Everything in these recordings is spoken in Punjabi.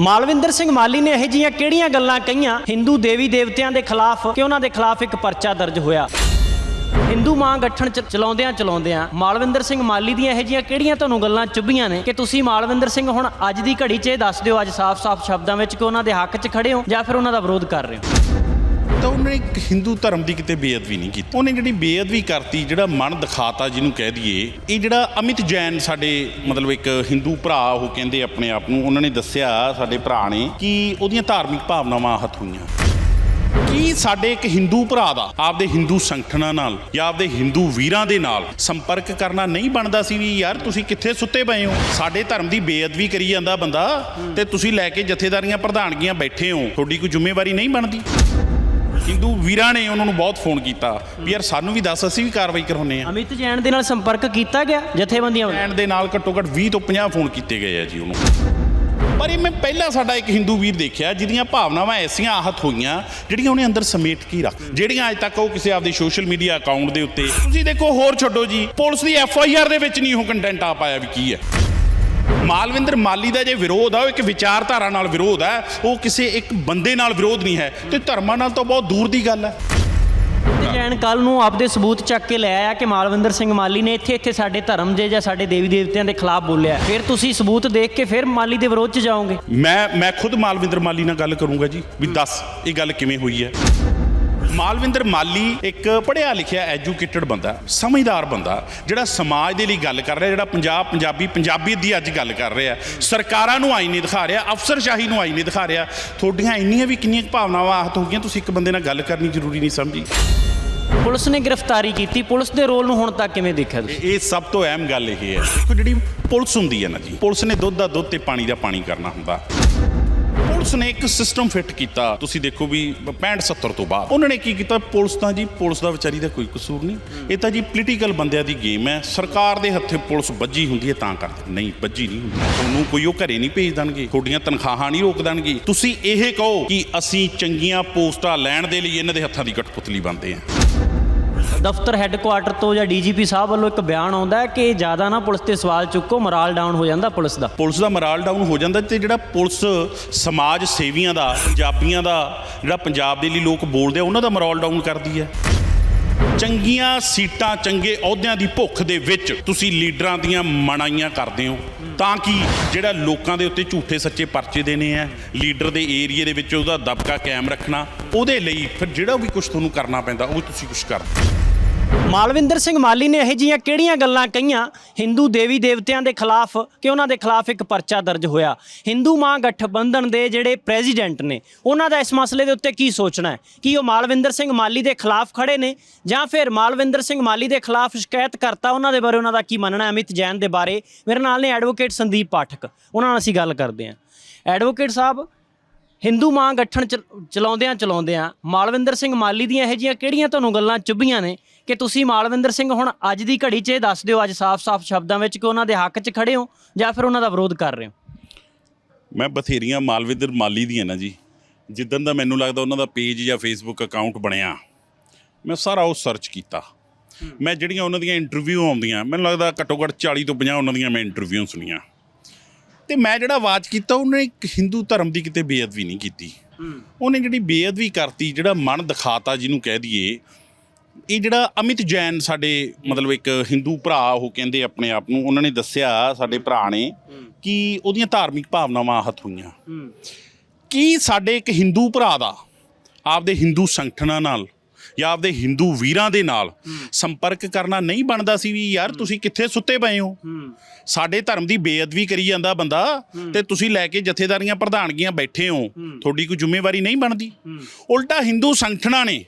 ਮਾਲਵਿੰਦਰ ਸਿੰਘ ਮਾਲੀ ਨੇ ਇਹ ਜੀਆਂ ਕਿਹੜੀਆਂ ਗੱਲਾਂ ਕਹੀਆਂ? ਹਿੰਦੂ ਦੇਵੀ ਦੇਵਤਿਆਂ ਦੇ ਖਿਲਾਫ ਕਿ ਉਹਨਾਂ ਦੇ ਖਿਲਾਫ ਇੱਕ ਪਰਚਾ ਦਰਜ ਹੋਇਆ? ਹਿੰਦੂ ਮਾਂ ਗਠਨ ਚ- ਚਲਾਉਂਦਿਆਂ ਚਲਾਉਂਦਿਆਂ ਮਾਲਵਿੰਦਰ ਸਿੰਘ ਮਾਲੀ ਦੀਆਂ ਇਹ ਜੀਆਂ ਕਿਹੜੀਆਂ ਤੁਹਾਨੂੰ ਗੱਲਾਂ ਚੁੱਭੀਆਂ ਨੇ? ਕਿ ਤੁਸੀਂ ਮਾਲਵਿੰਦਰ ਸਿੰਘ ਹੁਣ ਅੱਜ ਦੀ ਘੜੀ 'ਚ ਇਹ ਦੱਸ ਦਿਓ, ਅੱਜ ਸਾਫ਼-ਸਾਫ਼ ਸ਼ਬਦਾਂ ਵਿੱਚ ਕਿ ਉਹਨਾਂ ਦੇ ਹੱਕ 'ਚ ਖੜੇ ਹੋ ਜਾਂ ਫਿਰ ਉਹਨਾਂ ਦਾ ਵਿਰੋਧ ਕਰ ਰਹੇ ਹੋ? ਤਾਂ ਉਹਨੇ ਇੱਕ ਹਿੰਦੂ ਧਰਮ ਦੀ ਕਿਤੇ ਬੇਅਦਬੀ ਨਹੀਂ ਕੀਤੀ। ਉਹਨੇ ਜਿਹੜੀ ਬੇਅਦਬੀ ਕਰਤੀ, ਜਿਹੜਾ ਮਨ ਦਿਖਾਤਾ ਜਿਹਨੂੰ ਕਹਿ ਦਈਏ, ਇਹ ਜਿਹੜਾ ਅਮਿਤ ਜੈਨ ਸਾਡੇ ਮਤਲਬ ਇੱਕ ਹਿੰਦੂ ਭਰਾ, ਉਹ ਕਹਿੰਦੇ ਆਪਣੇ ਆਪ ਨੂੰ, ਉਹਨਾਂ ਨੇ ਦੱਸਿਆ ਸਾਡੇ ਭਰਾ ਨੇ ਕਿ ਉਹਦੀਆਂ ਧਾਰਮਿਕ ਭਾਵਨਾਵਾਂ ਆਹਤ ਹੋਈਆਂ। ਕੀ ਸਾਡੇ ਇੱਕ ਹਿੰਦੂ ਭਰਾ ਦਾ ਆਪਦੇ ਹਿੰਦੂ ਸੰਗਠਨਾਂ ਨਾਲ ਜਾਂ ਆਪਦੇ ਹਿੰਦੂ ਵੀਰਾਂ ਦੇ ਨਾਲ ਸੰਪਰਕ ਕਰਨਾ ਨਹੀਂ ਬਣਦਾ ਸੀ ਵੀ ਯਾਰ ਤੁਸੀਂ ਕਿੱਥੇ ਸੁੱਤੇ ਪਏ ਹੋ? ਸਾਡੇ ਧਰਮ ਦੀ ਬੇਅਦਬੀ ਕਰੀ ਜਾਂਦਾ ਬੰਦਾ ਤੇ ਤੁਸੀਂ ਲੈ ਕੇ ਜਥੇਦਾਰੀਆਂ, ਪ੍ਰਧਾਨਗੀਆਂ ਬੈਠੇ ਹੋ, ਤੁਹਾਡੀ ਕੋਈ ਜ਼ਿੰਮੇਵਾਰੀ ਨਹੀਂ ਬਣਦੀ। ਹਿੰਦੂ ਵੀਰਾਂ ਨੇ ਉਹਨਾਂ ਨੂੰ ਬਹੁਤ ਫੋਨ ਕੀਤਾ ਵੀ ਯਾਰ ਸਾਨੂੰ ਵੀ ਦੱਸ ਅਸੀਂ ਵੀ ਕਾਰਵਾਈ ਕਰਾਉਨੇ ਆ ਅਮਿਤ ਜੈਨ ਦੇ ਨਾਲ ਸੰਪਰਕ ਕੀਤਾ ਗਿਆ? ਜਥੇਬੰਦੀਆਂ ਵੱਲੋਂ? ਦੇ ਨਾਲ ਘੱਟੋ ਘੱਟ 20 ਤੋਂ 50 ਫੋਨ ਕੀਤੇ ਗਏ ਆ ਜੀ ਉਹਨੂੰ। ਪਰ ਇਹ ਮੈਂ ਪਹਿਲਾਂ ਸਾਡਾ ਇੱਕ ਹਿੰਦੂ ਵੀਰ ਦੇਖਿਆ ਜਿਹਦੀਆਂ ਭਾਵਨਾਵਾਂ ਐਸੀਆਂ ਆਹਤ ਹੋਈਆਂ ਜਿਹੜੀਆਂ ਉਹਨੇ ਅੰਦਰ ਸਮੇਟ ਕੇ ਰੱਖ ਜਿਹੜੀਆਂ ਅੱਜ ਤੱਕ ਉਹ ਕਿਸੇ ਆਪਦੇ ਸੋਸ਼ਲ ਮੀਡੀਆ ਅਕਾਊਂਟ ਦੇ ਉੱਤੇ ਤੁਸੀਂ ਦੇਖੋ ਹੋਰ ਛੱਡੋ ਜੀ ਪੁਲਿਸ ਦੀ ਐਫ ਆਈ ਆਰ ਦੇ ਵਿੱਚ ਨਹੀਂ ਉਹ ਕੰਟੈਂਟ ਆ ਪਾਇਆ ਵੀ ਕੀ ਹੈ। ਮਾਲਵਿੰਦਰ ਮਾਲੀ ਦਾ ਜੇ ਵਿਰੋਧ ਆ ਉਹ ਇੱਕ ਵਿਚਾਰਧਾਰਾ ਨਾਲ ਵਿਰੋਧ ਹੈ ਉਹ ਕਿਸੇ ਇੱਕ ਬੰਦੇ ਨਾਲ ਵਿਰੋਧ ਨਹੀਂ ਹੈ। ਤੇ ਧਰਮਾਂ ਨਾਲ ਤਾਂ ਬਹੁਤ ਦੂਰ ਦੀ ਗੱਲ ਹੈ ਜੈਨ ਕੱਲ ਨੂੰ ਆਪਦੇ ਸਬੂਤ ਚੱਕ ਕੇ ਲੈ ਆਇਆ ਕਿ ਮਾਲਵਿੰਦਰ ਸਿੰਘ ਮਾਲੀ ਨੇ ਇੱਥੇ ਇੱਥੇ ਸਾਡੇ ਧਰਮ ਦੇ ਜਾਂ ਸਾਡੇ ਦੇਵੀ ਦੇਵਤਿਆਂ ਦੇ ਖਿਲਾਫ ਬੋਲਿਆ। ਫਿਰ ਤੁਸੀਂ ਸਬੂਤ ਦੇਖ ਕੇ ਫਿਰ ਮਾਲੀ ਦੇ ਵਿਰੋਧ 'ਚ ਜਾਓਗੇ। ਮੈਂ ਮੈਂ ਖੁਦ ਮਾਲਵਿੰਦਰ ਮਾਲੀ ਨਾਲ ਗੱਲ ਕਰੂੰਗਾ ਜੀ ਵੀ ਦੱਸ ਇਹ ਗੱਲ ਕਿਵੇਂ ਹੋਈ ਹੈ। ਮਾਲਵਿੰਦਰ ਮਾਲੀ ਇੱਕ ਪੜ੍ਹਿਆ ਲਿਖਿਆ ਐਜੂਕੇਟਡ ਬੰਦਾ ਸਮਝਦਾਰ ਬੰਦਾ ਜਿਹੜਾ ਸਮਾਜ ਦੇ ਲਈ ਗੱਲ ਕਰ ਰਿਹਾ ਜਿਹੜਾ ਪੰਜਾਬ ਪੰਜਾਬੀ ਪੰਜਾਬੀਅਤ ਦੀ ਅੱਜ ਗੱਲ ਕਰ ਰਿਹਾ। ਸਰਕਾਰਾਂ ਨੂੰ ਆਈ ਨਹੀਂ ਦਿਖਾ ਰਿਹਾ ਅਫਸਰਸ਼ਾਹੀ ਨੂੰ ਆਈ ਨਹੀਂ ਦਿਖਾ ਰਿਹਾ। ਤੁਹਾਡੀਆਂ ਇੰਨੀਆਂ ਵੀ ਕਿੰਨੀਆਂ ਕੁ ਭਾਵਨਾਵਾਂ ਆਹਤ ਹੋ ਗਈਆਂ ਤੁਸੀਂ ਇੱਕ ਬੰਦੇ ਨਾਲ ਗੱਲ ਕਰਨੀ ਜ਼ਰੂਰੀ ਨਹੀਂ ਸਮਝੀ? ਪੁਲਿਸ ਨੇ ਗ੍ਰਿਫਤਾਰੀ ਕੀਤੀ ਪੁਲਿਸ ਦੇ ਰੋਲ ਨੂੰ ਹੁਣ ਤੱਕ ਕਿਵੇਂ ਦੇਖਿਆ ਤੁਸੀਂ? ਇਹ ਸਭ ਤੋਂ ਅਹਿਮ ਗੱਲ ਇਹ ਹੈ ਦੇਖੋ ਜਿਹੜੀ ਪੁਲਿਸ ਹੁੰਦੀ ਹੈ ਨਾ ਜੀ ਪੁਲਿਸ ਨੇ ਦੁੱਧ ਦਾ ਦੁੱਧ ਤੇ ਪਾਣੀ ਦਾ ਪਾਣੀ ਕਰਨਾ ਹੁੰਦਾ। ਪੁਲਿਸ ਨੇ ਇੱਕ ਸਿਸਟਮ ਫਿੱਟ ਕੀਤਾ। ਤੁਸੀਂ ਦੇਖੋ ਵੀ 65 70 ਤੋਂ ਬਾਅਦ। ਉਹਨਾਂ ਨੇ ਕੀ ਕੀਤਾ? ਪੁਲਿਸ ਤਾਂ ਜੀ, ਪੁਲਿਸ ਦਾ ਵਿਚਾਰੀ ਦਾ ਕੋਈ ਕਸੂਰ ਨਹੀਂ। ਇਹ ਤਾਂ ਜੀ ਪੋਲੀਟੀਕਲ ਬੰਦਿਆਂ ਦੀ ਗੇਮ ਹੈ। ਸਰਕਾਰ ਦੇ ਹੱਥੇ ਪੁਲਿਸ ਵੱਜੀ ਹੁੰਦੀ ਹੈ ਤਾਂ ਕਰਦੇ ਨਹੀਂ, ਵੱਜੀ ਨਹੀਂ ਹੁੰਦੀ। ਤੁਹਾਨੂੰ ਕੋਈ ਉਹ ਘਰੇ ਨਹੀਂ ਭੇਜ ਦੇਣਗੇ। ਤੁਹਾਡੀਆਂ ਤਨਖਾਹਾਂ ਨਹੀਂ ਰੋਕ ਦੇਣਗੇ। ਤੁਸੀਂ ਇਹ ਕਹੋ ਕਿ ਅਸੀਂ ਚੰਗੀਆਂ ਪੋਸਟਾਂ ਲੈਣ ਦੇ ਲਈ ਇਹਨਾਂ ਦੇ ਹੱਥਾਂ ਦੀ ਕਠਪੁਤਲੀ ਬਣਦੇ ਹਾਂ। ਦਫ਼ਤਰ ਹੈੱਡਕੁਆਟਰ ਤੋਂ ਜਾਂ ਡੀਜੀਪੀ ਸਾਹਿਬ ਵੱਲੋਂ ਇੱਕ ਬਿਆਨ ਆਉਂਦਾ ਕਿ ਜ਼ਿਆਦਾ ਨਾ ਪੁਲਿਸ ਤੇ ਸਵਾਲ ਚੁੱਕੋ, ਮੋਰਲ ਡਾਊਨ ਹੋ ਜਾਂਦਾ ਪੁਲਿਸ ਦਾ। ਪੁਲਿਸ ਦਾ ਮੋਰਲ ਡਾਊਨ ਹੋ ਜਾਂਦਾ ਤੇ ਜਿਹੜਾ ਪੁਲਿਸ ਸਮਾਜ ਸੇਵੀਆਂ ਦਾ, ਪੰਜਾਬੀਆਂ ਦਾ, ਜਿਹੜਾ ਪੰਜਾਬ ਦੇ ਲਈ ਲੋਕ ਬੋਲਦੇ ਆ, ਉਹਨਾਂ ਦਾ ਮੋਰਲ ਡਾਊਨ ਕਰਦੀ ਹੈ। ਚੰਗੀਆਂ ਸੀਟਾਂ, ਚੰਗੇ ਅਹੁਦਿਆਂ ਦੀ ਭੁੱਖ ਦੇ ਵਿੱਚ ਤੁਸੀਂ ਲੀਡਰਾਂ ਦੀਆਂ ਮਣਾਈਆਂ ਕਰਦੇ ਹੋ। ਤਾਂ ਕਿ ਜਿਹੜਾ ਲੋਕਾਂ ਦੇ ਉੱਤੇ ਝੂਠੇ ਸੱਚੇ ਪਰਚੇ ਦੇਣੇ ਆ, ਲੀਡਰ ਦੇ ਏਰੀਏ ਦੇ ਵਿੱਚ ਉਹਦਾ ਦਬਕਾ ਕਾਇਮ ਰੱਖਣਾ, ਉਹਦੇ ਲਈ ਫਿਰ ਜਿਹੜਾ ਵੀ ਕੁਝ ਤੁਹਾਨੂੰ ਕਰਨਾ ਪੈਂਦਾ, ਉਹ ਤੁਸੀਂ ਕੁਝ ਕਰਦੇ ਮਾਲਵਿੰਦਰ ਸਿੰਘ ਮਾਲੀ ਨੇ ਇਹ ਜੀਆਂ ਕਿਹੜੀਆਂ ਗੱਲਾਂ ਕਹੀਆਂ? ਹਿੰਦੂ ਦੇਵੀ ਦੇਵਤਿਆਂ ਦੇ ਖਿਲਾਫ ਕਿ ਉਹਨਾਂ ਦੇ ਖਿਲਾਫ ਇੱਕ ਪਰਚਾ ਦਰਜ ਹੋਇਆ? ਹਿੰਦੂ ਮਾਂ ਗਠਬੰਧਨ ਦੇ ਜਿਹੜੇ ਪ੍ਰੈਜ਼ੀਡੈਂਟ ਨੇ, ਉਹਨਾਂ ਦਾ ਇਸ ਮਸਲੇ ਦੇ ਉੱਤੇ ਕੀ ਸੋਚਣਾ ਹੈ? ਕੀ ਉਹ ਮਾਲਵਿੰਦਰ ਸਿੰਘ ਮਾਲੀ ਦੇ ਖਿਲਾਫ ਖੜੇ ਨੇ? ਜਾਂ ਫਿਰ ਮਾਲਵਿੰਦਰ ਸਿੰਘ ਮਾਲੀ ਦੇ ਖਿਲਾਫ ਸ਼ਿਕਾਇਤ ਕਰਤਾ ਉਹਨਾਂ ਦੇ ਬਾਰੇ ਉਹਨਾਂ ਦਾ ਕੀ ਮੰਨਣਾ ਹੈ? ਅਮਿਤ ਜੈਨ ਦੇ ਬਾਰੇ। ਮੇਰੇ ਨਾਲ ਨੇ ਐਡਵੋਕੇਟ ਸੰਦੀਪ ਪਾਠਕ। ਉਹਨਾਂ ਨਾਲ ਅਸੀਂ ਗੱਲ ਕਰਦੇ ਹਾਂ। ਐਡਵੋਕੇਟ ਸਾਹਿਬ ਹਿੰਦੂ ਮਾਂ ਗੱਠਣ ਚ- ਚਲਾਉਂਦਿਆਂ ਚਲਾਉਂਦਿਆਂ ਮਾਲਵਿੰਦਰ ਸਿੰਘ ਮਾਲੀ ਦੀਆਂ ਇਹ ਜੀਆਂ ਕਿਹੜੀਆਂ ਤੁਹਾਨੂੰ ਗੱਲਾਂ ਚੁੱਭੀਆਂ ਨੇ ਕਿ ਤੁਸੀਂ ਮਾਲਵਿੰਦਰ ਸਿੰਘ ਹੁਣ ਅੱਜ ਦੀ ਘੜੀ 'ਚ ਇਹ ਦੱਸ ਦਿਓ ਅੱਜ ਸਾਫ਼-ਸਾਫ਼ ਸ਼ਬਦਾਂ ਵਿੱਚ ਕਿ ਉਹਨਾਂ ਦੇ ਹੱਕ 'ਚ ਖੜੇ ਹੋ ਜਾਂ ਫਿਰ ਉਹਨਾਂ ਦਾ ਵਿਰੋਧ ਕਰ ਰਹੇ ਹੋ? ਮੈਂ ਬਥੇਰੀਆਂ ਮਾਲਵਿੰਦਰ ਮਾਲੀ ਦੀਆਂ ਨਾ ਜੀ। ਜਿੱਦਣ ਦਾ ਮੈਨੂੰ ਲੱਗਦਾ ਉਹਨਾਂ ਦਾ ਪੇਜ ਜਾਂ ਫੇਸਬੁੱਕ ਅਕਾਊਂਟ ਬਣਿਆ ਮੈਂ ਸਾਰਾ ਉਹ ਸਰਚ ਕੀਤਾ। ਮੈਂ ਜਿਹੜੀਆਂ ਉਹਨਾਂ ਦੀਆਂ ਇੰਟਰਵਿਊ ਆਉਂਦੀਆਂ ਮੈਨੂੰ ਲੱਗਦਾ ਘੱਟੋ ਘੱਟ 40 ਤੋਂ 50 ਉਹਨਾਂ ਦੀਆਂ ਮੈਂ ਇੰਟਰਵਿਊ ਸੁਣੀਆਂ। ਤੇ ਮੈਂ ਜਿਹੜਾ ਆਵਾਜ਼ ਕੀਤਾ ਉਹਨੇ ਇੱਕ ਹਿੰਦੂ ਧਰਮ ਦੀ ਕਿਤੇ ਬੇਅਦਬੀ ਨਹੀਂ ਕੀਤੀ। ਉਹਨੇ ਜਿਹੜੀ ਬੇਅਦਬੀ ਕਰਤੀ ਜਿਹੜਾ ਮਨ ਦਿਖਾਤਾ ਜਿਹਨੂੰ ਕਹਿ ਦਈਏ ਇਹ ਜਿਹੜਾ ਅਮਿਤ ਜੈਨ ਸਾਡੇ ਮਤਲਬ ਇੱਕ ਹਿੰਦੂ ਭਰਾ ਉਹ ਕਹਿੰਦੇ ਆਪਣੇ ਆਪ ਨੂੰ ਉਹਨਾਂ ਨੇ ਦੱਸਿਆ ਸਾਡੇ ਭਰਾ ਨੇ ਕਿ ਉਹਦੀਆਂ ਧਾਰਮਿਕ ਭਾਵਨਾਵਾਂ ਆਹਤ ਹੋਈਆਂ। ਕੀ ਸਾਡੇ ਇੱਕ ਹਿੰਦੂ ਭਰਾ ਦਾ ਆਪਦੇ ਹਿੰਦੂ ਸੰਗਠਨਾਂ ਨਾਲ ਜਾਂ ਆਪਦੇ ਹਿੰਦੂ ਵੀਰਾਂ ਦੇ ਨਾਲ ਸੰਪਰਕ ਕਰਨਾ ਨਹੀਂ ਬਣਦਾ ਸੀ ਵੀ ਯਾਰ ਤੁਸੀਂ ਕਿੱਥੇ ਸੁੱਤੇ ਪਏ ਹੋ? ਸਾਡੇ ਧਰਮ ਦੀ ਬੇਅਦਬੀ ਕਰੀ ਜਾਂਦਾ ਬੰਦਾ ਤੇ ਤੁਸੀਂ ਲੈ ਕੇ ਜਥੇਦਾਰੀਆਂ ਪ੍ਰਧਾਨਗੀਆਂ ਬੈਠੇ ਹੋ। ਤੁਹਾਡੀ ਕੋਈ ਜ਼ਿੰਮੇਵਾਰੀ ਨਹੀਂ ਬਣਦੀ। ਉਲਟਾ ਹਿੰਦੂ ਸੰਗਠਨਾਂ ਨੇ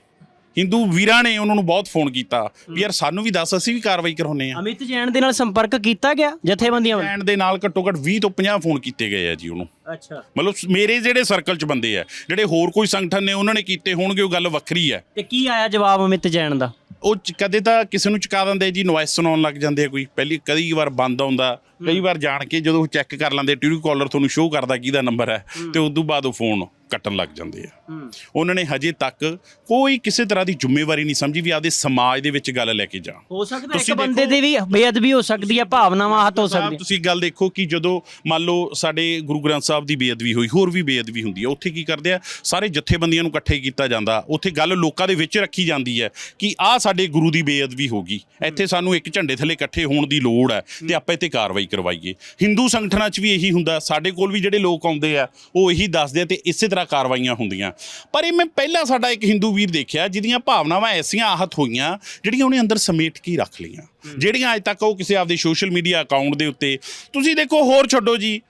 ਹਿੰਦੂ ਵੀਰਾਂ ਨੇ ਉਹਨਾਂ ਨੂੰ ਬਹੁਤ ਫੋਨ ਕੀਤਾ ਵੀ ਯਾਰ ਸਾਨੂੰ ਵੀ ਦੱਸ ਅਸੀਂ ਵੀ ਕਾਰਵਾਈ ਕਰਾਉਨੇ ਆ ਅਮਿਤ ਜੈਨ ਦੇ ਨਾਲ ਸੰਪਰਕ ਕੀਤਾ ਗਿਆ ਜਥੇਬੰਦੀਆਂ ਵੱਲੋਂ? ਐਂਡ ਦੇ ਨਾਲ ਘੱਟੋ ਘੱਟ 20 ਤੋਂ 50 ਫੋਨ ਕੀਤੇ ਗਏ ਆ ਜੀ ਉਹਨੂੰ। ਅੱਛਾ। ਮਤਲਬ ਮੇਰੇ ਜਿਹੜੇ ਸਰਕਲ 'ਚ ਬੰਦੇ ਆ ਜਿਹੜੇ ਹੋਰ ਕੋਈ ਸੰਗਠਨ ਨੇ ਉਹਨਾਂ ਨੇ ਕੀਤੇ ਹੋਣਗੇ ਉਹ ਗੱਲ ਵੱਖਰੀ ਹੈ ਤੇ ਕੀ ਆਇਆ ਜਵਾਬ ਅਮਿਤ ਜੈਨ ਦਾ? ਉਹ ਚ- ਕਦੇ ਤਾਂ ਕਿਸੇ ਨੂੰ ਚੁਕਾ ਦਿੰਦੇ ਜੀ ਨੋਇਸ ਸੁਣਾਉਣ ਲੱਗ ਜਾਂਦੇ ਆ ਕੋਈ। ਪਹਿਲੀ ਕਈ ਵਾਰ ਬੰਦ ਆਉਂਦਾ ਕਈ ਵਾਰ ਜਾਣ ਕੇ ਜਦੋਂ ਚੈੱਕ ਕਰ ਲੈਂਦੇ ਟਿਊਰੀ ਕਾਲਰ ਤੁਹਾਨੂੰ ਸ਼ੋਅ ਕਰਦਾ ਕਿਹਦਾ ਨੰਬਰ ਹੈ। ਤੇ ਉਸ ਤੋਂ ਬਾਅਦ ਉਹ ਫੋਨ ਕੱਟਣ ਲੱਗ ਜਾਂਦੇ ਆ। ਉਹਨਾਂ ਨੇ ਹਜੇ ਤੱਕ ਕੋਈ ਕਿਸੇ ਤਰ੍ਹਾਂ ਦੀ ਜ਼ਿੰਮੇਵਾਰੀ ਨਹੀਂ ਸਮਝੀ ਵੀ ਆਪਦੇ ਸਮਾਜ ਦੇ ਵਿੱਚ ਗੱਲ ਲੈ ਕੇ ਜਾ ਹੋ ਸਕਦਾ ਇੱਕ ਤੁਸੀਂ ਬੰਦੇ ਦੀ ਵੀ ਬੇਅਦਬੀ ਹੋ ਸਕਦੀ ਹੈ ਭਾਵਨਾਵਾਂ ਹੱਥ ਹੋ ਸਾਹਿਬ, ਸਕਦੀਆਂ। ਤੁਸੀਂ ਗੱਲ ਦੇਖੋ ਕਿ ਜਦੋਂ ਮੰਨ ਲਓ ਸਾਡੇ ਗੁਰੂ ਗ੍ਰੰਥ ਸਾਹਿਬ ਦੀ ਬੇਅਦਬੀ ਹੋਈ ਹੋਰ ਵੀ ਬੇਅਦਬੀ ਹੁੰਦੀ ਹੈ। ਉੱਥੇ ਕੀ ਕਰਦੇ ਆ? ਸਾਰੇ ਜਥੇਬੰਦੀਆਂ ਨੂੰ ਇਕੱਠੇ ਕੀਤਾ ਜਾਂਦਾ। ਉੱਥੇ ਗੱਲ ਲੋਕਾਂ ਦੇ ਵਿੱਚ ਰੱਖੀ ਜਾਂਦੀ ਹੈ ਕਿ ਆਹ ਸਾਡੇ ਗੁਰੂ ਦੀ ਬੇਅਦਬੀ ਹੋ ਗਈ। ਇੱਥੇ ਸਾਨੂੰ ਇੱਕ ਝੰਡੇ ਥੱਲੇ ਇਕੱਠੇ ਹੋਣ ਦੀ ਲੋੜ ਹੈ ਤੇ ਆਪਾਂ ਇੱਥੇ ਕਾਰਵਾਈ ਕਰਵਾਈਏ। ਹਿੰਦੂ ਸੰਗਠਨਾਂ 'ਚ ਵੀ ਇਹੀ ਹੁੰਦਾ। ਸਾਡੇ ਕੋਲ ਵੀ ਜਿਹੜੇ ਲੋਕ ਆਉਂਦੇ ਆ ਉਹ ਇਹੀ ਦੱਸਦੇ ਆ ਤੇ ਇਸੇ ਤਰ੍ਹਾਂ ਕਾਰਵਾਈਆਂ ਹੁੰਦੀਆਂ। ਪਰ ਇਹ ਮੈਂ ਪਹਿਲਾਂ ਸਾਡਾ ਇੱਕ ਹਿੰਦੂ ਵੀਰ ਦੇਖਿਆ ਜਿਹਦੀਆਂ ਭਾਵਨਾਵਾਂ ਐਸੀਆਂ ਆਹਤ ਹੋਈਆਂ ਜਿਹੜੀਆਂ ਉਹਨੇ ਅੰਦਰ ਸਮੇਟ ਕੇ ਰੱਖ ਲਈਆਂ। ਜਿਹੜੀਆਂ ਅੱਜ ਤੱਕ ਉਹ ਕਿਸੇ ਆਪਦੇ ਸੋਸ਼ਲ ਮੀਡੀਆ ਅਕਾਊਂਟ ਦੇ ਉੱਤੇ ਤੁਸੀਂ ਦੇਖੋ ਹੋਰ ਛੱਡੋ ਜੀ।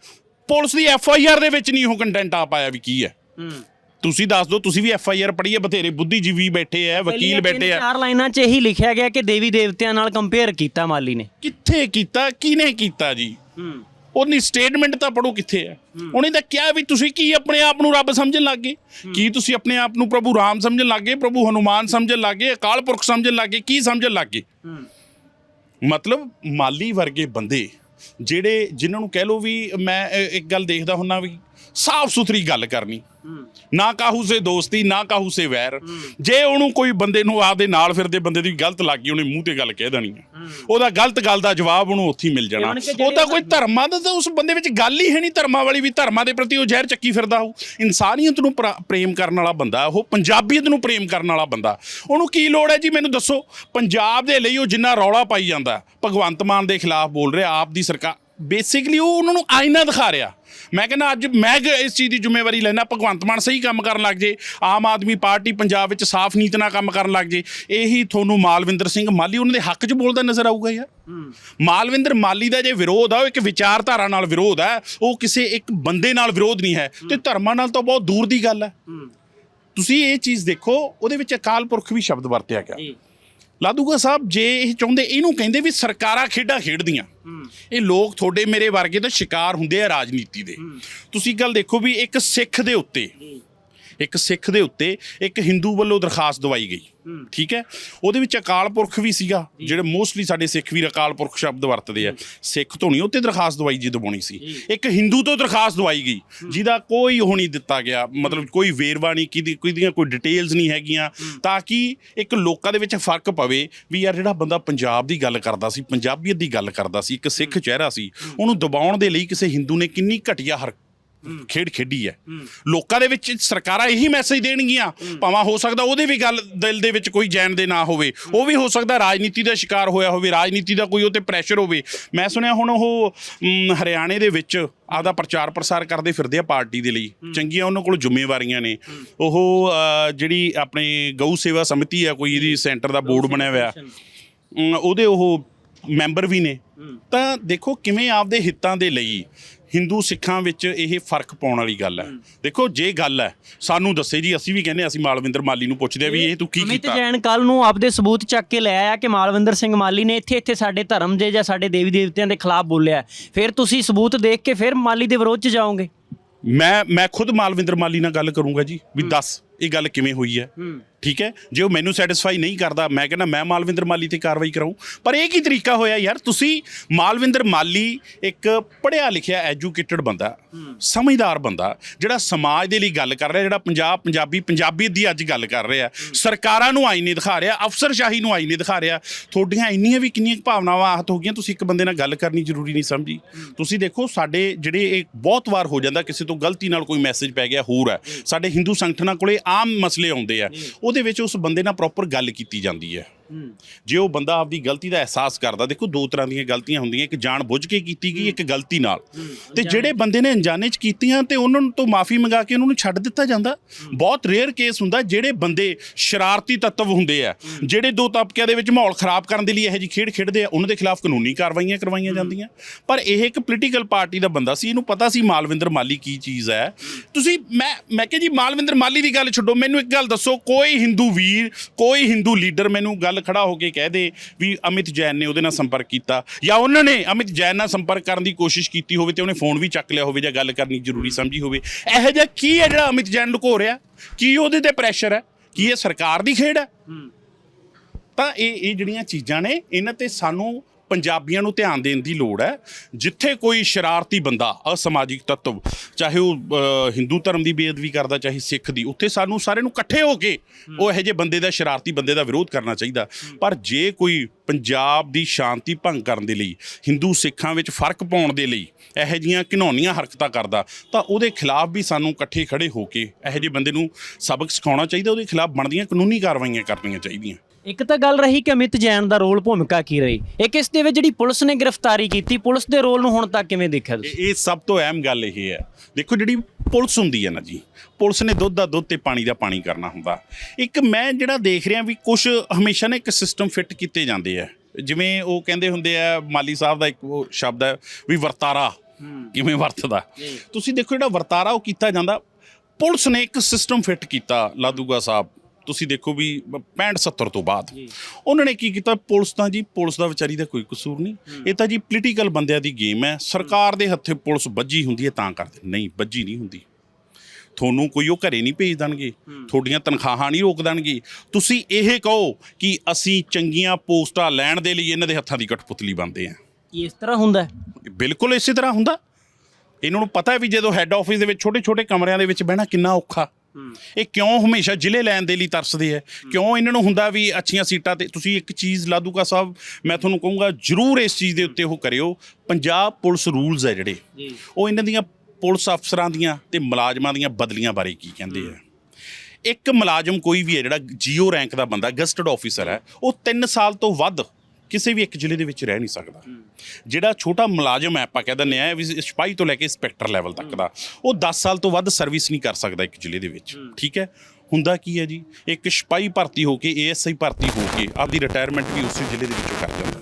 ਪੁਲਿਸ ਦੀ ਐਫ ਆਈ ਆਰ ਦੇ ਵਿੱਚ ਨਹੀਂ ਉਹ ਕੰਟੈਂਟ ਆ ਪਾਇਆ ਵੀ ਕੀ ਹੈ। ਤੁਸੀਂ ਦੱਸ ਦਿਓ ਤੁਸੀਂ ਵੀ ਐਫ ਆਈ ਆਰ ਪੜ੍ਹੀ ਹੈ ਬਥੇਰੇ ਬੁੱਧੀਜੀਵੀ ਬੈਠੇ ਆ ਵਕੀਲ ਬੈਠੇ ਆ। ਚਾਰ ਲਾਈਨਾਂ 'ਚ ਇਹੀ ਲਿਖਿਆ ਗਿਆ ਕਿ ਦੇਵੀ ਦੇਵਤਿਆਂ ਨਾਲ ਕੰਪੇਅਰ ਕੀਤਾ ਮਾਲੀ ਨੇ। ਕਿੱਥੇ ਕੀਤਾ ਕਿਹਨੇ ਕੀਤਾ ਜੀ? ਉਹਦੀ ਸਟੇਟਮੈਂਟ ਤਾਂ ਪੜੋ ਕਿੱਥੇ ਹੈ। ਉਹਨੇ ਤਾਂ ਕਿਹਾ ਵੀ ਤੁਸੀਂ ਕੀ ਆਪਣੇ ਆਪ ਨੂੰ ਰੱਬ ਸਮਝਣ ਲੱਗੇ ਕੀ ਤੁਸੀਂ ਆਪਣੇ ਆਪ ਨੂੰ ਪ੍ਰਭੂ ਰਾਮ ਸਮਝਣ ਲੱਗੇ ਪ੍ਰਭੂ ਹਨੂਮਾਨ ਸਮਝਣ ਲੱਗੇ ਅਕਾਲ ਪੁਰਖ ਸਮਝਣ ਲੱਗੇ ਕੀ ਸਮਝਣ ਲੱਗੇ ਮਤਲਬ ਮਾਲੀ ਵਰਗੇ ਬੰਦੇ ਜਿਹੜੇ ਜਿਨ੍ਹਾਂ ਨੂੰ ਕਹਿ ਲਓ ਵੀ ਮੈਂ ਇੱਕ ਗੱਲ ਦੇਖਦਾ ਹੁੰਨਾ ਵੀ ਸਾਫ਼ ਸੁਥਰੀ ਗੱਲ ਕਰਨੀ। ਨਾ ਕਾਹੂ ਸੇ ਦੋਸਤੀ ਨਾ ਕਾਹੂ ਸੇ ਵੈਰ। ਜੇ ਉਹਨੂੰ ਕੋਈ ਬੰਦੇ ਨੂੰ ਆਪਦੇ ਨਾਲ ਫਿਰਦੇ ਬੰਦੇ ਦੀ ਗਲਤ ਲੱਗੀ ਉਹਨੇ ਮੂੰਹ ਤੇ ਗੱਲ ਕਹਿ ਦੇਣੀ ਹੈ। ਉਹਦਾ ਗਲਤ ਗੱਲ ਦਾ ਜਵਾਬ ਉਹਨੂੰ ਉੱਥੇ ਹੀ ਮਿਲ ਜਾਣਾ। ਇਵਨ ਕਿ ਉਹ ਜਿਹੜੇ ਤਾਂ ਕੋਈ ਧਰਮਾਂ ਦਾ ਤਾਂ ਉਸ ਬੰਦੇ ਵਿੱਚ ਗੱਲ ਹੀ ਹੈ ਨਹੀਂ ਧਰਮਾਂ ਵਾਲੀ ਵੀ ਧਰਮਾਂ ਦੇ ਪ੍ਰਤੀ ਉਹ ਜ਼ਹਿਰ ਚੱਕੀ ਫਿਰਦਾ ਉਹ। ਇਨਸਾਨੀਅਤ ਨੂੰ ਪ੍ਰਾ- ਪ੍ਰੇਮ ਕਰਨ ਵਾਲਾ ਬੰਦਾ ਉਹ ਪੰਜਾਬੀਅਤ ਨੂੰ ਪ੍ਰੇਮ ਕਰਨ ਵਾਲਾ ਬੰਦਾ। ਉਹਨੂੰ ਕੀ ਲੋੜ ਹੈ ਜੀ ਮੈਨੂੰ ਦੱਸੋ। ਪੰਜਾਬ ਦੇ ਲਈ ਉਹ ਜਿੰਨਾ ਰੌਲਾ ਪਾਈ ਜਾਂਦਾ। ਭਗਵੰਤ ਮਾਨ ਦੇ ਖਿਲਾਫ ਬੋਲ ਰਿਹਾ ਆਪ ਦੀ ਸਰਕਾਰ ਬੇਸਿਕਲੀ ਉਹ ਉਹਨਾਂ ਨੂੰ ਆਇਨਾ ਦਿਖਾ ਰਿਹਾ। ਮੈਂ ਕਹਿੰਦਾ ਅੱਜ ਮੈਂ ਇਸ ਚੀਜ਼ ਦੀ ਜ਼ਿੰਮੇਵਾਰੀ ਲੈਣਾ ਭਗਵੰਤ ਮਾਨ ਸਹੀ ਕੰਮ ਕਰਨ ਲੱਗ ਜੇ ਆਮ ਆਦਮੀ ਪਾਰਟੀ ਪੰਜਾਬ ਵਿੱਚ ਸਾਫ਼ ਨੀਤ ਨਾਲ ਕੰਮ ਕਰਨ ਲੱਗ ਜੇ ਇਹੀ ਤੁਹਾਨੂੰ ਮਾਲਵਿੰਦਰ ਸਿੰਘ ਮਾਲੀ ਉਹਨਾਂ ਦੇ ਹੱਕ 'ਚ ਬੋਲਦਾ ਨਜ਼ਰ ਆਊਗਾ ਯਾਰ। ਮਾਲਵਿੰਦਰ ਮਾਲੀ ਦਾ ਜੇ ਵਿਰੋਧ ਆ ਉਹ ਇੱਕ ਵਿਚਾਰਧਾਰਾ ਨਾਲ ਵਿਰੋਧ ਹੈ ਉਹ ਕਿਸੇ ਇੱਕ ਬੰਦੇ ਨਾਲ ਵਿਰੋਧ ਨਹੀਂ ਹੈ ਤੇ ਧਰਮਾਂ ਨਾਲ ਤਾਂ ਬਹੁਤ ਦੂਰ ਦੀ ਗੱਲ ਹੈ। ਤੁਸੀਂ ਇਹ ਚੀਜ਼ ਦੇਖੋ ਉਹਦੇ ਵਿੱਚ ਅਕਾਲ ਪੁਰਖ ਵੀ ਸ਼ਬਦ ਵਰਤਿਆ ਗਿਆ। ਲਾਦੂਗਾ ਸਾਹਿਬ ਜੇ ਇਹ ਚਾਹੁੰਦੇ ਇਹਨੂੰ ਕਹਿੰਦੇ ਵੀ ਸਰਕਾਰਾਂ ਖੇਡਾਂ ਖੇਡਦੀਆਂ। ਇਹ ਲੋਕ ਤੁਹਾਡੇ ਮੇਰੇ ਵਰਗੇ ਤਾਂ ਸ਼ਿਕਾਰ ਹੁੰਦੇ ਆ ਰਾਜਨੀਤੀ ਦੇ। ਤੁਸੀਂ ਗੱਲ ਦੇਖੋ ਵੀ ਇੱਕ ਸਿੱਖ ਦੇ ਉੱਤੇ ਇੱਕ ਸਿੱਖ ਦੇ ਉੱਤੇ ਇੱਕ ਹਿੰਦੂ ਵੱਲੋਂ ਦਰਖਾਸਤ ਦਵਾਈ ਗਈ। ਠੀਕ ਹੈ? ਉਹਦੇ ਵਿੱਚ ਅਕਾਲ ਪੁਰਖ ਵੀ ਸੀਗਾ ਜਿਹੜੇ ਮੋਸਟਲੀ ਸਾਡੇ ਸਿੱਖ ਵੀਰ ਅਕਾਲ ਪੁਰਖ ਸ਼ਬਦ ਵਰਤਦੇ ਆ। ਸਿੱਖ ਤੋਂ ਨਹੀਂ ਉੱਤੇ ਦਰਖਾਸਤ ਦਵਾਈ ਜੀ ਦਵਾਉਣੀ ਸੀ। ਇੱਕ ਹਿੰਦੂ ਤੋਂ ਦਰਖਾਸਤ ਦਵਾਈ ਗਈ ਜਿਹਦਾ ਕੋਈ ਉਹ ਨਹੀਂ ਦਿੱਤਾ ਗਿਆ। ਮਤਲਬ ਕੋਈ ਵੇਰਵਾ ਨਹੀਂ ਕਿਹਦੀ ਕੋਈ ਦੀਆਂ ਕੋਈ ਡਿਟੇਲਸ ਨਹੀਂ ਹੈਗੀਆਂ। ਤਾਂ ਕਿ ਇੱਕ ਲੋਕਾਂ ਦੇ ਵਿੱਚ ਫ਼ਰਕ ਪਵੇ ਵੀ ਯਾਰ ਜਿਹੜਾ ਬੰਦਾ ਪੰਜਾਬ ਦੀ ਗੱਲ ਕਰਦਾ ਸੀ ਪੰਜਾਬੀਅਤ ਦੀ ਗੱਲ ਕਰਦਾ ਸੀ ਇੱਕ ਸਿੱਖ ਚਿਹਰਾ ਸੀ ਉਹਨੂੰ ਦਬਾਉਣ ਦੇ ਲਈ ਕਿਸੇ ਹਿੰਦੂ ਨੇ ਕਿੰਨੀ ਘਟੀਆ ਹਰ ਖੇਡ ਖੇਡੀ ਹੈ। ਲੋਕਾਂ ਦੇ ਵਿੱਚ ਸਰਕਾਰਾਂ ਇਹੀ ਮੈਸੇਜ ਦੇਣਗੀਆਂ, ਭਾਵੇਂ ਹੋ ਸਕਦਾ ਉਹਦੇ ਵੀ ਗੱਲ ਦਿਲ ਦੇ ਵਿੱਚ ਕੋਈ ਜੈਨ ਦੇ ਨਾ ਹੋਵੇ, ਉਹ ਵੀ ਹੋ ਸਕਦਾ ਰਾਜਨੀਤੀ ਦਾ ਸ਼ਿਕਾਰ ਹੋਇਆ ਹੋਵੇ, ਰਾਜਨੀਤੀ ਦਾ ਕੋਈ ਉਹ ਤੇ ਪ੍ਰੈਸ਼ਰ ਹੋਵੇ। ਮੈਂ ਸੁਣਿਆ ਹੁਣ ਉਹ ਹਰਿਆਣੇ ਦੇ ਵਿੱਚ ਆਦਾ ਪ੍ਰਚਾਰ ਪ੍ਰਸਾਰ ਕਰਦੇ ਫਿਰਦੇ ਆ ਪਾਰਟੀ ਦੇ ਲਈ। ਚੰਗੀਆਂ ਉਹਨਾਂ ਕੋਲ ਜ਼ਿੰਮੇਵਾਰੀਆਂ ਨੇ। ਉਹ ਜਿਹੜੀ ਆਪਣੇ ਗਊ ਸੇਵਾ ਸਮਿਤੀ ਆ, ਕੋਈ ਇਹਦੀ ਸੈਂਟਰ ਦਾ ਬੋਰਡ ਬਣਿਆ ਹੋਇਆ। ਉਹਦੇ ਉਹ ਮੈਂਬਰ ਵੀ ਨੇ। ਤਾਂ ਦੇਖੋ ਕਿਵੇਂ ਆਪਦੇ ਹਿੱਤਾਂ ਦੇ ਲਈ ਹਿੰਦੂ ਸਿੱਖਾਂ ਵਿੱਚ ਇਹ ਫ਼ਰਕ ਪਾਉਣ ਵਾਲੀ ਗੱਲ ਹੈ। ਦੇਖੋ ਜੇ ਗੱਲ ਹੈ ਸਾਨੂੰ ਦੱਸੇ ਜੀ ਅਸੀਂ ਵੀ ਕਹਿੰਦੇ ਅਸੀਂ ਮਾਲਵਿੰਦਰ ਮਾਲੀ ਨੂੰ ਪੁੱਛਦੇ ਆ ਵੀ ਇਹ ਤੂੰ ਕੀ ਅਮਿਤ ਕੀਤਾ? ਜੈਨ ਕੱਲ ਨੂੰ ਆਪਦੇ ਸਬੂਤ ਚੱਕ ਕੇ ਲੈ ਆਇਆ ਕਿ ਮਾਲਵਿੰਦਰ ਸਿੰਘ ਮਾਲੀ ਨੇ ਇੱਥੇ ਇੱਥੇ ਸਾਡੇ ਧਰਮ ਦੇ ਜਾਂ ਸਾਡੇ ਦੇਵੀ ਦੇਵਤਿਆਂ ਦੇ ਖਿਲਾਫ ਬੋਲਿਆ। ਫਿਰ ਤੁਸੀਂ ਸਬੂਤ ਦੇਖ ਕੇ ਫਿਰ ਮਾਲੀ ਦੇ ਵਿਰੋਧ 'ਚ ਜਾਓਗੇ? ਮੈਂ ਮੈਂ ਖੁਦ ਮਾਲਵਿੰਦਰ ਮਾਲੀ ਨਾਲ ਗੱਲ ਕਰੂੰਗਾ ਜੀ ਵੀ ਦੱਸ। ਇਹ ਗੱਲ ਕਿਵੇਂ ਹੋਈ ਹੈ? ਠੀਕ ਹੈ? ਜੇ ਉਹ ਮੈਨੂੰ ਸੈਟੀਸਫਾਈ ਨਹੀਂ ਕਰਦਾ ਮੈਂ ਕਹਿੰਦਾ ਮੈਂ ਮਾਲਵਿੰਦਰ ਮਾਲੀ ਤੇ ਕਾਰਵਾਈ ਕਰਾਉਂ ਪਰ ਇਹ ਕੀ ਤਰੀਕਾ ਹੋਇਆ ਯਾਰ? ਤੁਸੀਂ ਮਾਲਵਿੰਦਰ ਮਾਲੀ ਇੱਕ ਪੜ੍ਹਿਆ ਲਿਖਿਆ ਐਜੂਕੇਟਡ ਬੰਦਾ ਸਮਝਦਾਰ ਬੰਦਾ ਜਿਹੜਾ ਸਮਾਜ ਦੇ ਲਈ ਗੱਲ ਕਰ ਰਿਹਾ ਜਿਹੜਾ ਪੰਜਾਬ ਪੰਜਾਬੀ ਪੰਜਾਬੀਅਤ ਦੀ ਅੱਜ ਗੱਲ ਕਰ ਰਿਹਾ। ਸਰਕਾਰਾਂ ਨੂੰ ਆਈਨੇ ਦਿਖਾ ਰਿਹਾ ਅਫਸਰਸ਼ਾਹੀ ਨੂੰ ਆਈਨੇ ਦਿਖਾ ਰਿਹਾ। ਤੁਹਾਡੀਆਂ ਇੰਨੀਆਂ ਵੀ ਕਿੰਨੀਆਂ ਭਾਵਨਾਵਾਂ ਆਹਤ ਹੋ ਗਈਆਂ ਤੁਸੀਂ ਇੱਕ ਬੰਦੇ ਨਾਲ ਗੱਲ ਕਰਨੀ ਜ਼ਰੂਰੀ ਨਹੀਂ ਸਮਝੀ। ਤੁਸੀਂ ਦੇਖੋ ਸਾਡੇ ਜਿਹੜੇ ਇਹ ਬਹੁਤ ਵਾਰ ਹੋ ਜਾਂਦਾ ਕਿਸੇ ਤੋਂ ਗਲਤੀ ਨਾਲ ਕੋਈ ਮੈਸੇਜ ਪੈ ਗਿਆ ਹੋਰ ਹੈ। ਸਾਡੇ ਹਿੰਦੂ ਸੰਗਠਨਾਂ ਕੋਲੇ ਆਮ ਮਸਲੇ ਆਉਂਦੇ ਆ ਉਹਦੇ ਵਿੱਚ ਉਸ ਬੰਦੇ ਨਾਲ ਪ੍ਰੋਪਰ ਗੱਲ ਕੀਤੀ ਜਾਂਦੀ ਹੈ। ਜੇ ਉਹ ਬੰਦਾ ਆਪਦੀ ਗਲਤੀ ਦਾ ਅਹਿਸਾਸ ਕਰਦਾ ਦੇਖੋ ਦੋ ਤਰ੍ਹਾਂ ਦੀਆਂ ਗਲਤੀਆਂ ਹੁੰਦੀਆਂ ਇੱਕ ਜਾਣ ਬੁੱਝ ਕੇ ਕੀਤੀ ਗਈ ਇੱਕ ਗਲਤੀ ਨਾਲ। ਤੇ ਜਿਹੜੇ ਬੰਦੇ ਨੇ ਅਣਜਾਣੇ ਚ ਕੀਤੀਆਂ ਤੇ ਉਹਨਾਂ ਨੂੰ ਤੋਂ ਮਾਫੀ ਮੰਗਾ ਕੇ ਉਹਨਾਂ ਨੂੰ ਛੱਡ ਦਿੱਤਾ ਜਾਂਦਾ। ਬਹੁਤ ਰੇਅਰ ਕੇਸ ਹੁੰਦਾ ਜਿਹੜੇ ਬੰਦੇ ਸ਼ਰਾਰਤੀ ਤੱਤਵ ਹੁੰਦੇ ਆ। ਜਿਹੜੇ ਦੋ ਤਬਕਿਆਂ ਦੇ ਵਿੱਚ ਮਾਹੌਲ ਖਰਾਬ ਕਰਨ ਦੇ ਲਈ ਇਹੋ ਜਿਹੀ ਖੇਡ ਖੇਡਦੇ ਆ ਉਹਨਾਂ ਦੇ ਖਿਲਾਫ ਕਾਨੂੰਨੀ ਕਾਰਵਾਈਆਂ ਕਰਵਾਈਆਂ ਜਾਂਦੀਆਂ। ਪਰ ਇਹ ਇੱਕ ਪੋਲੀਟੀਕਲ ਪਾਰਟੀ ਦਾ ਬੰਦਾ ਸੀ ਇਹਨੂੰ ਪਤਾ ਸੀ ਮਾਲਵਿੰਦਰ ਮਾਲੀ ਕੀ ਚੀਜ਼ ਹੈ। ਤੁਸੀਂ ਮੈਂ ਮੈਂ ਕਿਹਾ ਜੀ ਮਾਲਵਿੰਦਰ ਮਾਲੀ ਦੀ ਗੱਲ ਛੱਡੋ ਮੈਨੂੰ ਇੱਕ ਗੱਲ ਦੱਸੋ ਕੋਈ ਹਿੰਦੂ ਵੀਰ ਕੋਈ ਹਿੰਦੂ ਲੀਡਰ ਮੈਨੂੰ ਗੱਲ ਖੜਾ ਹੋ ਕੇ ਕਹਿ ਦੇ ਵੀ ਅਮਿਤ ਜੈਨ ਨੇ ਉਹਦੇ ਨਾਲ ਸੰਪਰਕ ਕੀਤਾ। ਜਾਂ ਉਹਨਾਂ ਨੇ ਅਮਿਤ ਜੈਨ ਨਾਲ ਸੰਪਰਕ ਕਰਨ ਦੀ ਕੋਸ਼ਿਸ਼ ਕੀਤੀ ਹੋਵੇ ਤੇ ਉਹਨੇ ਫੋਨ ਵੀ ਚੱਕ ਲਿਆ ਹੋਵੇ ਜਾਂ ਗੱਲ ਕਰਨੀ ਜ਼ਰੂਰੀ ਸਮਝੀ ਹੋਵੇ। ਇਹੋ ਜਿਹਾ ਕੀ ਹੈ ਜਿਹੜਾ ਅਮਿਤ ਜੈਨ ਲੁਕੋ ਰਿਹਾ? ਕੀ ਉਹਦੇ ਤੇ ਪ੍ਰੈਸ਼ਰ ਹੈ? ਕੀ ਇਹ ਸਰਕਾਰ ਦੀ ਖੇਡ ਹੈ। ਤਾਂ ਇਹ ਇਹ ਜਿਹੜੀਆਂ ਚੀਜ਼ਾਂ ਨੇ ਇਹਨਾਂ ਤੇ ਸਾਨੂੰ ਪੰਜਾਬੀਆਂ ਨੂੰ ਧਿਆਨ ਦੇਣ ਦੀ ਲੋੜ ਹੈ। ਜਿੱਥੇ ਕੋਈ ਸ਼ਰਾਰਤੀ ਬੰਦਾ ਅਸਮਾਜਿਕ ਤੱਤਵ ਚਾਹੇ ਉਹ ਹਿੰਦੂ ਧਰਮ ਦੀ ਬੇਅਦਬੀ ਕਰਦਾ ਚਾਹੇ ਸਿੱਖ ਦੀ ਉੱਥੇ ਸਾਨੂੰ ਸਾਰਿਆਂ ਨੂੰ ਇਕੱਠੇ ਹੋ ਕੇ ਉਹ ਇਹੋ ਜਿਹੇ ਬੰਦੇ ਦਾ ਸ਼ਰਾਰਤੀ ਬੰਦੇ ਦਾ ਵਿਰੋਧ ਕਰਨਾ ਚਾਹੀਦਾ। ਪਰ ਜੇ ਕੋਈ ਪੰਜਾਬ ਦੀ ਸ਼ਾਂਤੀ ਭੰਗ ਕਰਨ ਦੇ ਲਈ ਹਿੰਦੂ ਸਿੱਖਾਂ ਵਿੱਚ ਫ਼ਰਕ ਪਾਉਣ ਦੇ ਲਈ ਇਹੋ ਜਿਹੀਆਂ ਘਿਨੌਣੀਆਂ ਹਰਕਤਾਂ ਕਰਦਾ ਤਾਂ ਉਹਦੇ ਖਿਲਾਫ ਵੀ ਸਾਨੂੰ ਇਕੱਠੇ ਖੜੇ ਹੋ ਕੇ ਇਹੋ ਜਿਹੇ ਬੰਦੇ ਨੂੰ ਸਬਕ ਸਿਖਾਉਣਾ ਚਾਹੀਦਾ। ਉਹਦੇ ਖਿਲਾਫ ਬਣਦੀਆਂ ਕਾਨੂੰਨੀ ਕਾਰਵਾਈਆਂ ਕਰਨੀਆਂ ਚਾਹੀਦੀਆਂ। ਇੱਕ ਤਾਂ ਗੱਲ ਰਹੀ ਕਿ ਅਮਿਤ ਜੈਨ ਦਾ ਰੋਲ ਭੂਮਿਕਾ ਕੀ ਰਹੀ? ਇੱਕ ਇਸ ਦੇ ਵਿੱਚ ਜਿਹੜੀ ਪੁਲਿਸ ਨੇ ਗ੍ਰਿਫਤਾਰੀ ਕੀਤੀ ਪੁਲਿਸ ਦੇ ਰੋਲ ਨੂੰ ਹੁਣ ਤੱਕ ਕਿਵੇਂ ਦੇਖਿਆ ਤੁਸੀਂ? ਇਹ ਸਭ ਤੋਂ ਅਹਿਮ ਗੱਲ ਇਹ ਹੈ। ਦੇਖੋ ਜਿਹੜੀ ਪੁਲਿਸ ਹੁੰਦੀ ਹੈ ਨਾ ਜੀ ਪੁਲਿਸ ਨੇ ਦੁੱਧ ਦਾ ਦੁੱਧ ਤੇ ਪਾਣੀ ਦਾ ਪਾਣੀ ਕਰਨਾ ਹੁੰਦਾ। ਇੱਕ ਮੈਂ ਜਿਹੜਾ ਦੇਖ ਰਿਹਾ ਵੀ ਕੁਝ ਹਮੇਸ਼ਾ ਨਾ ਇੱਕ ਸਿਸਟਮ ਫਿੱਟ ਕੀਤੇ ਜਾਂਦੇ ਆ। ਜਿਵੇਂ ਉਹ ਕਹਿੰਦੇ ਹੁੰਦੇ ਆ ਮਾਲੀ ਸਾਹਿਬ ਦਾ ਇੱਕ ਉਹ ਸ਼ਬਦ ਹੈ ਵੀ ਵਰਤਾਰਾ। ਕਿਵੇਂ ਵਰਤਦਾ? ਤੁਸੀਂ ਦੇਖੋ ਜਿਹੜਾ ਵਰਤਾਰਾ ਉਹ ਕੀਤਾ ਜਾਂਦਾ ਪੁਲਿਸ ਨੇ ਇੱਕ ਸਿਸਟਮ ਫਿੱਟ ਕੀਤਾ ਲਾਦੂਗਾ ਸਾਹਿਬ। ਤੁਸੀਂ ਦੇਖੋ ਵੀ 65 70 ਤੋਂ ਬਾਅਦ ਉਹਨਾਂ ਨੇ ਕੀ ਕੀਤਾ ਪੁਲਿਸ ਤਾਂ ਜੀ ਪੁਲਿਸ ਦਾ ਵਿਚਾਰੀ ਦਾ ਕੋਈ ਕਸੂਰ ਨਹੀਂ। ਇਹ ਤਾਂ ਜੀ ਪੋਲੀਟੀਕਲ ਬੰਦਿਆਂ ਦੀ ਗੇਮ ਹੈ। ਸਰਕਾਰ ਦੇ ਹੱਥੇ ਪੁਲਿਸ ਵੱਜੀ ਹੁੰਦੀ ਹੈ ਤਾਂ ਕਰਦੇ। ਨਹੀਂ ਵੱਜੀ ਨਹੀਂ ਹੁੰਦੀ। ਤੁਹਾਨੂੰ ਕੋਈ ਉਹ ਘਰੇ ਨਹੀਂ ਭੇਜ ਦੇਣਗੇ। ਤੁਹਾਡੀਆਂ ਤਨਖਾਹਾਂ ਨਹੀਂ ਰੋਕ ਦੇਣਗੇ। ਤੁਸੀਂ ਇਹ ਕਹੋ ਕਿ ਅਸੀਂ ਚੰਗੀਆਂ ਪੋਸਟਾਂ ਲੈਣ ਦੇ ਲਈ ਇਹਨਾਂ ਦੇ ਹੱਥਾਂ ਦੀ ਕਠਪੁਤਲੀ ਬਣਦੇ ਆ ਇਸ ਤਰ੍ਹਾਂ ਹੁੰਦਾ? ਬਿਲਕੁਲ ਇਸੇ ਤਰ੍ਹਾਂ ਹੁੰਦਾ। ਇਹਨਾਂ ਨੂੰ ਪਤਾ ਹੈ ਵੀ ਜਦੋਂ ਹੈੱਡ ਆਫਿਸ ਦੇ ਵਿੱਚ ਛੋਟੇ ਛੋਟੇ ਕਮਰਿਆਂ ਦੇ ਵਿੱਚ ਬਹਿਣਾ ਕਿੰਨਾ ਔਖਾ। ਇਹ ਕਿਉਂ ਹਮੇਸ਼ਾ ਜ਼ਿਲ੍ਹੇ ਲੈਣ ਦੇ ਲਈ ਤਰਸਦੇ ਆ ਕਿਉਂ ਇਹਨਾਂ ਨੂੰ ਹੁੰਦਾ ਵੀ ਅੱਛੀਆਂ ਸੀਟਾਂ ਤੇ ਤੁਸੀਂ ਇੱਕ ਚੀਜ਼ ਲਾਦੂਕਾ ਸਾਹਿਬ ਮੈਂ ਤੁਹਾਨੂੰ ਕਹੂੰਗਾ ਜਰੂਰ ਇਸ ਚੀਜ਼ ਦੇ ਉੱਤੇ ਉਹ ਕਰਿਓ। ਪੰਜਾਬ ਪੁਲਿਸ ਰੂਲਸ ਹੈ ਜਿਹੜੇ ਉਹ ਇਹਨਾਂ ਦੀਆਂ ਪੁਲਿਸ ਅਫਸਰਾਂ ਦੀਆਂ ਤੇ ਮੁਲਾਜ਼ਮਾਂ ਦੀਆਂ ਬਦਲੀਆਂ ਬਾਰੇ ਕੀ ਕਹਿੰਦੇ ਆ? ਇੱਕ ਮੁਲਾਜ਼ਮ ਕੋਈ ਵੀ ਹੈ ਜਿਹੜਾ ਜੀਓ ਰੈਂਕ ਦਾ ਬੰਦਾ ਗਸਟਡ ਆਫੀਸਰ ਹੈ ਉਹ 3 ਸਾਲ ਤੋਂ ਵੱਧ ਕਿਸੇ ਵੀ ਇੱਕ ਜ਼ਿਲ੍ਹੇ ਦੇ ਵਿੱਚ ਰਹਿ ਨਹੀਂ ਸਕਦਾ। ਜਿਹੜਾ ਛੋਟਾ ਮੁਲਾਜ਼ਮ ਹੈ ਆਪਾਂ ਕਹਿ ਦਿੰਦੇ ਆ ਵੀ ਸਿਪਾਹੀ ਤੋਂ ਲੈ ਕੇ ਇੰਸਪੈਕਟਰ ਲੈਵਲ ਤੱਕ ਦਾ। ਉਹ 10 ਸਾਲ ਤੋਂ ਵੱਧ ਸਰਵਿਸ ਨਹੀਂ ਕਰ ਸਕਦਾ ਇੱਕ ਜ਼ਿਲ੍ਹੇ ਦੇ ਵਿੱਚ। ਠੀਕ ਹੈ? ਹੁੰਦਾ ਕੀ ਹੈ ਜੀ? ਇੱਕ ਸਿਪਾਹੀ ਭਰਤੀ ਹੋ ਕੇ ਏਐਸਆਈ ਭਰਤੀ ਹੋ ਕੇ ਆਪਦੀ ਰਿਟਾਇਰਮੈਂਟ ਵੀ ਉਸੇ ਜ਼ਿਲ੍ਹੇ ਦੇ ਵਿੱਚੋਂ ਕਰ ਜਾਂਦਾ।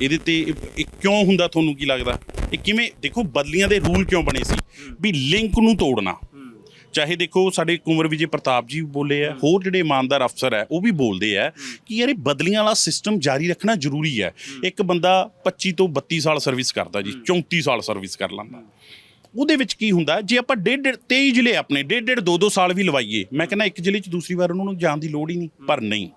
ਇਹਦੇ ਤੇ ਇਹ- ਇਹ ਕਿਉਂ ਹੁੰਦਾ ਤੁਹਾਨੂੰ ਕੀ ਲੱਗਦਾ? ਇਹ ਕਿਵੇਂ ਦੇਖੋ ਬਦਲੀਆਂ ਦੇ ਰੂਲ ਕਿਉਂ ਬਣੇ ਸੀ? ਵੀ ਲਿੰਕ ਨੂੰ ਤੋੜਨਾ। ਚਾਹੇ ਦੇਖੋ ਸਾਡੇ ਕੁੰਵਰ ਵਿਜੇ ਪ੍ਰਤਾਪ ਜੀ ਵੀ ਬੋਲੇ ਆ ਹੋਰ ਜਿਹੜੇ ਇਮਾਨਦਾਰ ਅਫਸਰ ਹੈ ਉਹ ਵੀ ਬੋਲਦੇ ਆ ਕਿ ਯਾਰ ਇਹ ਬਦਲੀਆਂ ਵਾਲਾ ਸਿਸਟਮ ਜਾਰੀ ਰੱਖਣਾ ਜ਼ਰੂਰੀ ਹੈ ਇੱਕ ਬੰਦਾ 25 ਤੋਂ 32 ਸਾਲ ਸਰਵਿਸ ਕਰਦਾ ਜੀ 34 ਸਾਲ ਸਰਵਿਸ ਕਰ ਲੈਂਦਾ। ਉਹਦੇ ਵਿੱਚ ਕੀ ਹੁੰਦਾ ਜੇ ਆਪਾਂ ਡੇਢ ਡੇਢ 23 ਜ਼ਿਲ੍ਹੇ ਆਪਣੇ ਡੇਢ ਡੇਢ ਦੋ ਦੋ ਸਾਲ ਵੀ ਲਵਾਈਏ ਮੈਂ ਕਹਿੰਦਾ ਇੱਕ ਜ਼ਿਲ੍ਹੇ 'ਚ ਦੂਸਰੀ ਵਾਰ ਉਹਨਾਂ ਨੂੰ ਜਾਣ ਦੀ ਲੋੜ ਹੀ ਨਹੀਂ ਪਰ ਨਹੀਂ।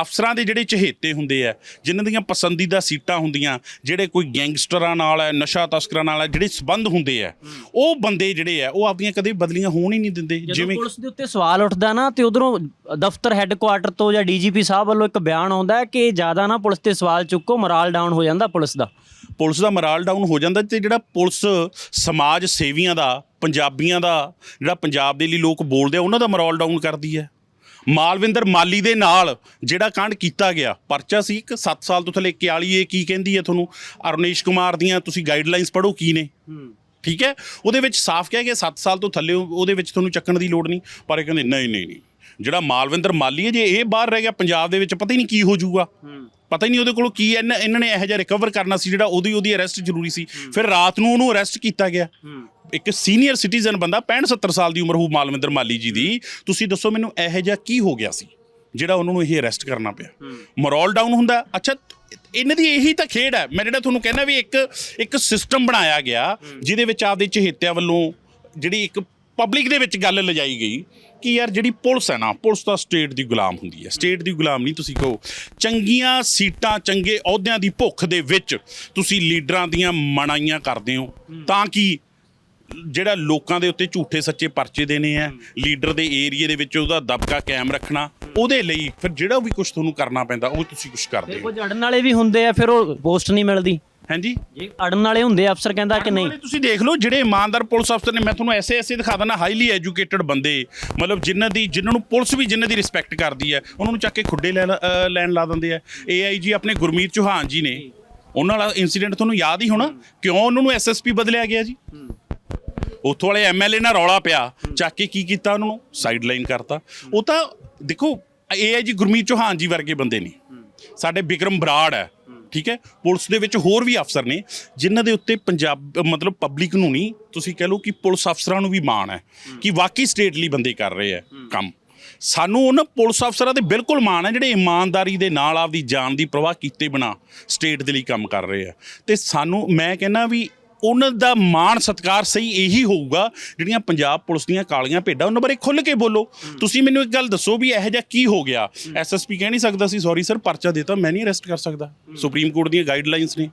ਅਫਸਰਾਂ ਦੇ ਜਿਹੜੇ ਚਹੇਤੇ ਹੁੰਦੇ ਆ ਜਿਨ੍ਹਾਂ ਦੀਆਂ ਪਸੰਦੀਦਾ ਸੀਟਾਂ ਹੁੰਦੀਆਂ ਜਿਹੜੇ ਕੋਈ ਗੈਂਗਸਟਰਾਂ ਨਾਲ ਹੈ ਨਸ਼ਾ ਤਸਕਰਾਂ ਨਾਲ ਹੈ ਜਿਹੜੇ ਸਬੰਧ ਹੁੰਦੇ ਆ ਉਹ ਬੰਦੇ ਜਿਹੜੇ ਆ ਉਹ ਆਪਦੀਆਂ ਕਦੇ ਬਦਲੀਆਂ ਹੋਣ ਹੀ ਨਹੀਂ ਦਿੰਦੇ ਜਦੋਂ ਜਿਵੇਂ ਪੁਲਿਸ ਦੇ ਉੱਤੇ ਸਵਾਲ ਉੱਠਦਾ ਨਾ ਤੇ ਉਧਰੋਂ ਦਫ਼ਤਰ ਹੈੱਡਕੁਆਟਰ ਤੋਂ ਜਾਂ ਡੀਜੀਪੀ ਸਾਹਿਬ ਵੱਲੋਂ ਇੱਕ ਬਿਆਨ ਆਉਂਦਾ ਕਿ ਜ਼ਿਆਦਾ ਨਾ ਪੁਲਿਸ ਤੇ ਸਵਾਲ ਚੁੱਕੋ ਮੋਰਾਲ ਡਾਊਨ ਹੋ ਜਾਂਦਾ ਪੁਲਿਸ ਦਾ। ਪੁਲਿਸ ਦਾ ਮੋਰਾਲ ਡਾਊਨ ਹੋ ਜਾਂਦਾ ਤੇ ਜਿਹੜਾ ਪੁਲਿਸ ਸਮਾਜ ਸੇਵੀਆਂ ਦਾ ਪੰਜਾਬੀਆਂ ਦਾ ਜਿਹੜਾ ਪੰਜਾਬ ਦੇ ਲਈ ਲੋਕ ਬੋਲਦੇ ਆ ਉਹਨਾਂ ਦਾ ਮੋਰਾਲ ਡਾਊਨ ਕਰਦੀ ਹੈ। ਮਾਲਵਿੰਦਰ ਮਾਲੀ ਦੇ ਨਾਲ ਜਿਹੜਾ ਕਾਂਡ ਕੀਤਾ ਗਿਆ ਪਰਚਾ ਸੀ ਇੱਕ 7 ਸਾਲ ਤੋਂ ਥੱਲੇ 41 ਇਹ ਕੀ ਕਹਿੰਦੀ ਹੈ ਤੁਹਾਨੂੰ? ਅਰਨੇਸ਼ ਕੁਮਾਰ ਦੀਆਂ ਤੁਸੀਂ ਗਾਈਡਲਾਈਨਸ ਪੜ੍ਹੋ ਕੀ ਨੇ? ਠੀਕ ਹੈ? ਉਹਦੇ ਵਿੱਚ ਸਾਫ਼ ਕਿਹਾ ਗਿਆ 7 ਸਾਲ ਤੋਂ ਥੱਲੇ ਉਹਦੇ ਵਿੱਚ ਤੁਹਾਨੂੰ ਚੱਕਣ ਦੀ ਲੋੜ ਨਹੀਂ ਪਰ ਇਹ ਕਹਿੰਦੇ ਨਹੀਂ ਨਹੀਂ ਨਹੀਂ। ਜਿਹੜਾ ਮਾਲਵਿੰਦਰ ਮਾਲੀ ਹੈ ਜੇ ਇਹ ਬਾਹਰ ਰਹਿ ਗਿਆ ਪੰਜਾਬ ਦੇ ਵਿੱਚ ਪਤਾ ਹੀ ਨਹੀਂ ਕੀ ਹੋ ਜਾਊਗਾ। ਪਤਾ ਹੀ ਨਹੀਂ ਉਹਦੇ ਕੋਲੋਂ ਕੀ ਇਹਨਾਂ ਨੇ ਇਹੋ ਜਿਹਾ ਰਿਕਵਰ ਕਰਨਾ ਸੀ ਜਿਹੜਾ ਉਹਦੀ ਉਹਦੀ ਅਰੈਸਟ ਜ਼ਰੂਰੀ ਸੀ। ਫਿਰ ਰਾਤ ਨੂੰ ਉਹਨੂੰ ਅਰੈਸਟ ਕੀਤਾ ਗਿਆ। ਇੱਕ ਸੀਨੀਅਰ ਸਿਟੀਜ਼ਨ ਬੰਦਾ 65 70 ਸਾਲ ਦੀ ਉਮਰ ਹੋ ਮਾਲਵਿੰਦਰ ਮਾਲੀ ਜੀ ਦੀ ਤੁਸੀਂ ਦੱਸੋ ਮੈਨੂੰ ਇਹੋ ਜਿਹਾ ਕੀ ਹੋ ਗਿਆ ਸੀ ਜਿਹੜਾ ਉਹਨਾਂ ਨੂੰ ਇਹ ਅਰੈਸਟ ਕਰਨਾ ਪਿਆ? ਮੋਰਲ ਡਾਊਨ ਹੁੰਦਾ? ਅੱਛਾ ਇਹਨਾਂ ਦੀ ਇਹੀ ਤਾਂ ਖੇਡ ਹੈ। ਮੈਂ ਜਿਹੜਾ ਤੁਹਾਨੂੰ ਕਹਿੰਦਾ ਵੀ ਇੱਕ ਇੱਕ ਸਿਸਟਮ ਬਣਾਇਆ ਗਿਆ ਜਿਹਦੇ ਵਿੱਚ ਆਪਦੇ ਚਹੇਤਿਆਂ ਵੱਲੋਂ ਜਿਹੜੀ ਇੱਕ ਪਬਲਿਕ ਦੇ ਵਿੱਚ ਗੱਲ ਲਿਜਾਈ ਗਈ ਕਿ ਯਾਰ ਜਿਹੜੀ ਪੁਲਿਸ ਹੈ ਨਾ ਪੁਲਿਸ ਤਾਂ ਸਟੇਟ ਦੀ ਗੁਲਾਮ ਹੁੰਦੀ ਹੈ। ਸਟੇਟ ਦੀ ਗੁਲਾਮ ਨਹੀਂ ਤੁਸੀਂ ਕਹੋ। ਚੰਗੀਆਂ ਸੀਟਾਂ ਚੰਗੇ ਅਹੁਦਿਆਂ ਦੀ ਭੁੱਖ ਦੇ ਵਿੱਚ ਤੁਸੀਂ ਲੀਡਰਾਂ ਦੀਆਂ ਮਨਾਈਆਂ ਕਰਦੇ ਹੋ। ਤਾਂ ਕਿ ਜਿਹੜਾ ਲੋਕਾਂ ਦੇ ਉੱਤੇ ਝੂਠੇ ਸੱਚੇ ਪਰਚੇ ਦੇਣੇ ਆ ਲੀਡਰ ਦੇ ਏਰੀਏ ਦੇ ਵਿੱਚ ਉਹਦਾ ਦਬਕਾ ਕਾਇਮ ਰੱਖਣਾ ਉਹਦੇ ਲਈ ਫਿਰ ਜਿਹੜਾ ਵੀ ਕੁਝ ਤੁਹਾਨੂੰ ਕਰਨਾ ਪੈਂਦਾ ਉਹ ਤੁਸੀਂ ਕੁਝ ਕਰਦੇ ਹੋ। ਕੁਝ ਅੜਨ ਵਾਲੇ ਵੀ ਹੁੰਦੇ ਆ ਫਿਰ ਉਹ ਪੋਸਟ ਨਹੀਂ ਮਿਲਦੀ। ਹਾਂਜੀ? ਜੇ ਅੜਨ ਵਾਲੇ ਹੁੰਦੇ ਅਫਸਰ ਕਹਿੰਦਾ ਕਿ ਨਹੀਂ। ਤੁਸੀਂ ਦੇਖ ਲਓ ਜਿਹੜੇ ਇਮਾਨਦਾਰ ਪੁਲਿਸ ਅਫਸਰ ਨੇ ਮੈਂ ਤੁਹਾਨੂੰ ਐਸੇ ਐਸੇ ਦਿਖਾ ਦਿੰਦਾ ਹਾਈਲੀ ਐਜੂਕੇਟਡ ਬੰਦੇ ਮਤਲਬ ਜਿਨ੍ਹਾਂ ਦੀ ਜਿਨ੍ਹਾਂ ਨੂੰ ਪੁਲਿਸ ਵੀ ਜਿਨ੍ਹਾਂ ਦੀ ਰਿਸਪੈਕਟ ਕਰਦੀ ਹੈ ਉਹਨਾਂ ਨੂੰ ਚੱਕ ਕੇ ਖੁੱਡੇ ਲੈਣ ਲਾ ਦਿੰਦੇ ਆ। ਏਆਈਜੀ ਆਪਣੇ ਗੁਰਮੀਤ ਚੌਹਾਨ ਜੀ ਨੇ ਉਹਨਾਂ ਵਾਲਾ ਇਨਸੀਡੈਂਟ ਤੁਹਾਨੂੰ ਯਾਦ ਹੀ ਹੋਣਾ ਕਿਉਂ ਉਹਨਾਂ ਨੂੰ ਐਸਐਸਪੀ ਬਦਲਿਆ ਗਿਆ ਜੀ? ਉੱਥੋਂ ਵਾਲੇ ਐਮਐਲਏ ਨਾਲ ਰੌਲਾ ਪਿਆ। ਚੱਕ ਕੇ ਕੀ ਕੀਤਾ ਉਹਨਾਂ ਨੂੰ? ਸਾਈਡਲਾਈਨ ਕਰਤਾ। ਉਹ ਤਾਂ ਦੇਖੋ, ਇਹ ਹੈ ਜੀ ਗੁਰਮੀਤ ਚੌਹਾਨ ਜੀ ਵਰਗੇ ਬੰਦੇ ਨੇ। ਸਾਡੇ ਬਿਕਰਮ ਬਰਾੜ ਹੈ, ਠੀਕ ਹੈ? ਪੁਲਿਸ ਦੇ ਵਿੱਚ ਹੋਰ ਵੀ ਅਫਸਰ ਨੇ, ਜਿਨ੍ਹਾਂ ਦੇ ਉੱਤੇ ਪੰਜਾਬ, ਮਤਲਬ ਪਬਲਿਕ ਨੂੰ ਨਹੀਂ, ਤੁਸੀਂ ਕਹਿ ਲਓ ਕਿ ਪੁਲਿਸ ਅਫਸਰਾਂ ਨੂੰ ਵੀ ਮਾਣ ਹੈ ਕਿ ਵਾਕਈ ਸਟੇਟ ਲਈ ਬੰਦੇ ਕਰ ਰਹੇ ਆ ਕੰਮ। ਸਾਨੂੰ ਉਹਨਾਂ ਪੁਲਿਸ ਅਫਸਰਾਂ ਤੇ ਬਿਲਕੁਲ ਮਾਣ ਹੈ, ਜਿਹੜੇ ਇਮਾਨਦਾਰੀ ਦੇ ਨਾਲ ਆਪਦੀ ਜਾਨ ਦੀ ਪ੍ਰਵਾਹ ਕੀਤੇ ਬਿਨਾ ਸਟੇਟ ਦੇ ਲਈ ਕੰਮ ਕਰ ਰਹੇ ਆ ਤੇ ਸਾਨੂੰ, ਮੈਂ ਕਹਿੰਦਾ ਵੀ ਉਹਨਾਂ ਦਾ ਮਾਣ ਸਤਕਾਰ ਸਹੀ ਇਹੀ ਹੋਊਗਾ ਜਿਹੜੀਆਂ ਪੰਜਾਬ ਪੁਲਿਸ ਦੀਆਂ ਕਾਲੀਆਂ ਭੇਡਾਂ ਉਹਨਾਂ ਬਾਰੇ ਖੁੱਲ ਕੇ ਬੋਲੋ। ਤੁਸੀਂ ਮੈਨੂੰ ਇੱਕ ਗੱਲ ਦੱਸੋ ਵੀ ਇਹੋ ਜਿਹਾ ਕੀ ਹੋ ਗਿਆ? ਐਸਐਸਪੀ ਕਹਿ ਨਹੀਂ ਸਕਦਾ ਸੀ ਸੌਰੀ ਸਰ ਪਰਚਾ ਦਿੱਤਾ ਮੈਂ ਨਹੀਂ ਅਰੈਸਟ ਕਰ ਸਕਦਾ। ਸੁਪਰੀਮ ਕੋਰਟ ਦੀਆਂ ਗਾਈਡਲਾਈਨਸ ਨੇ।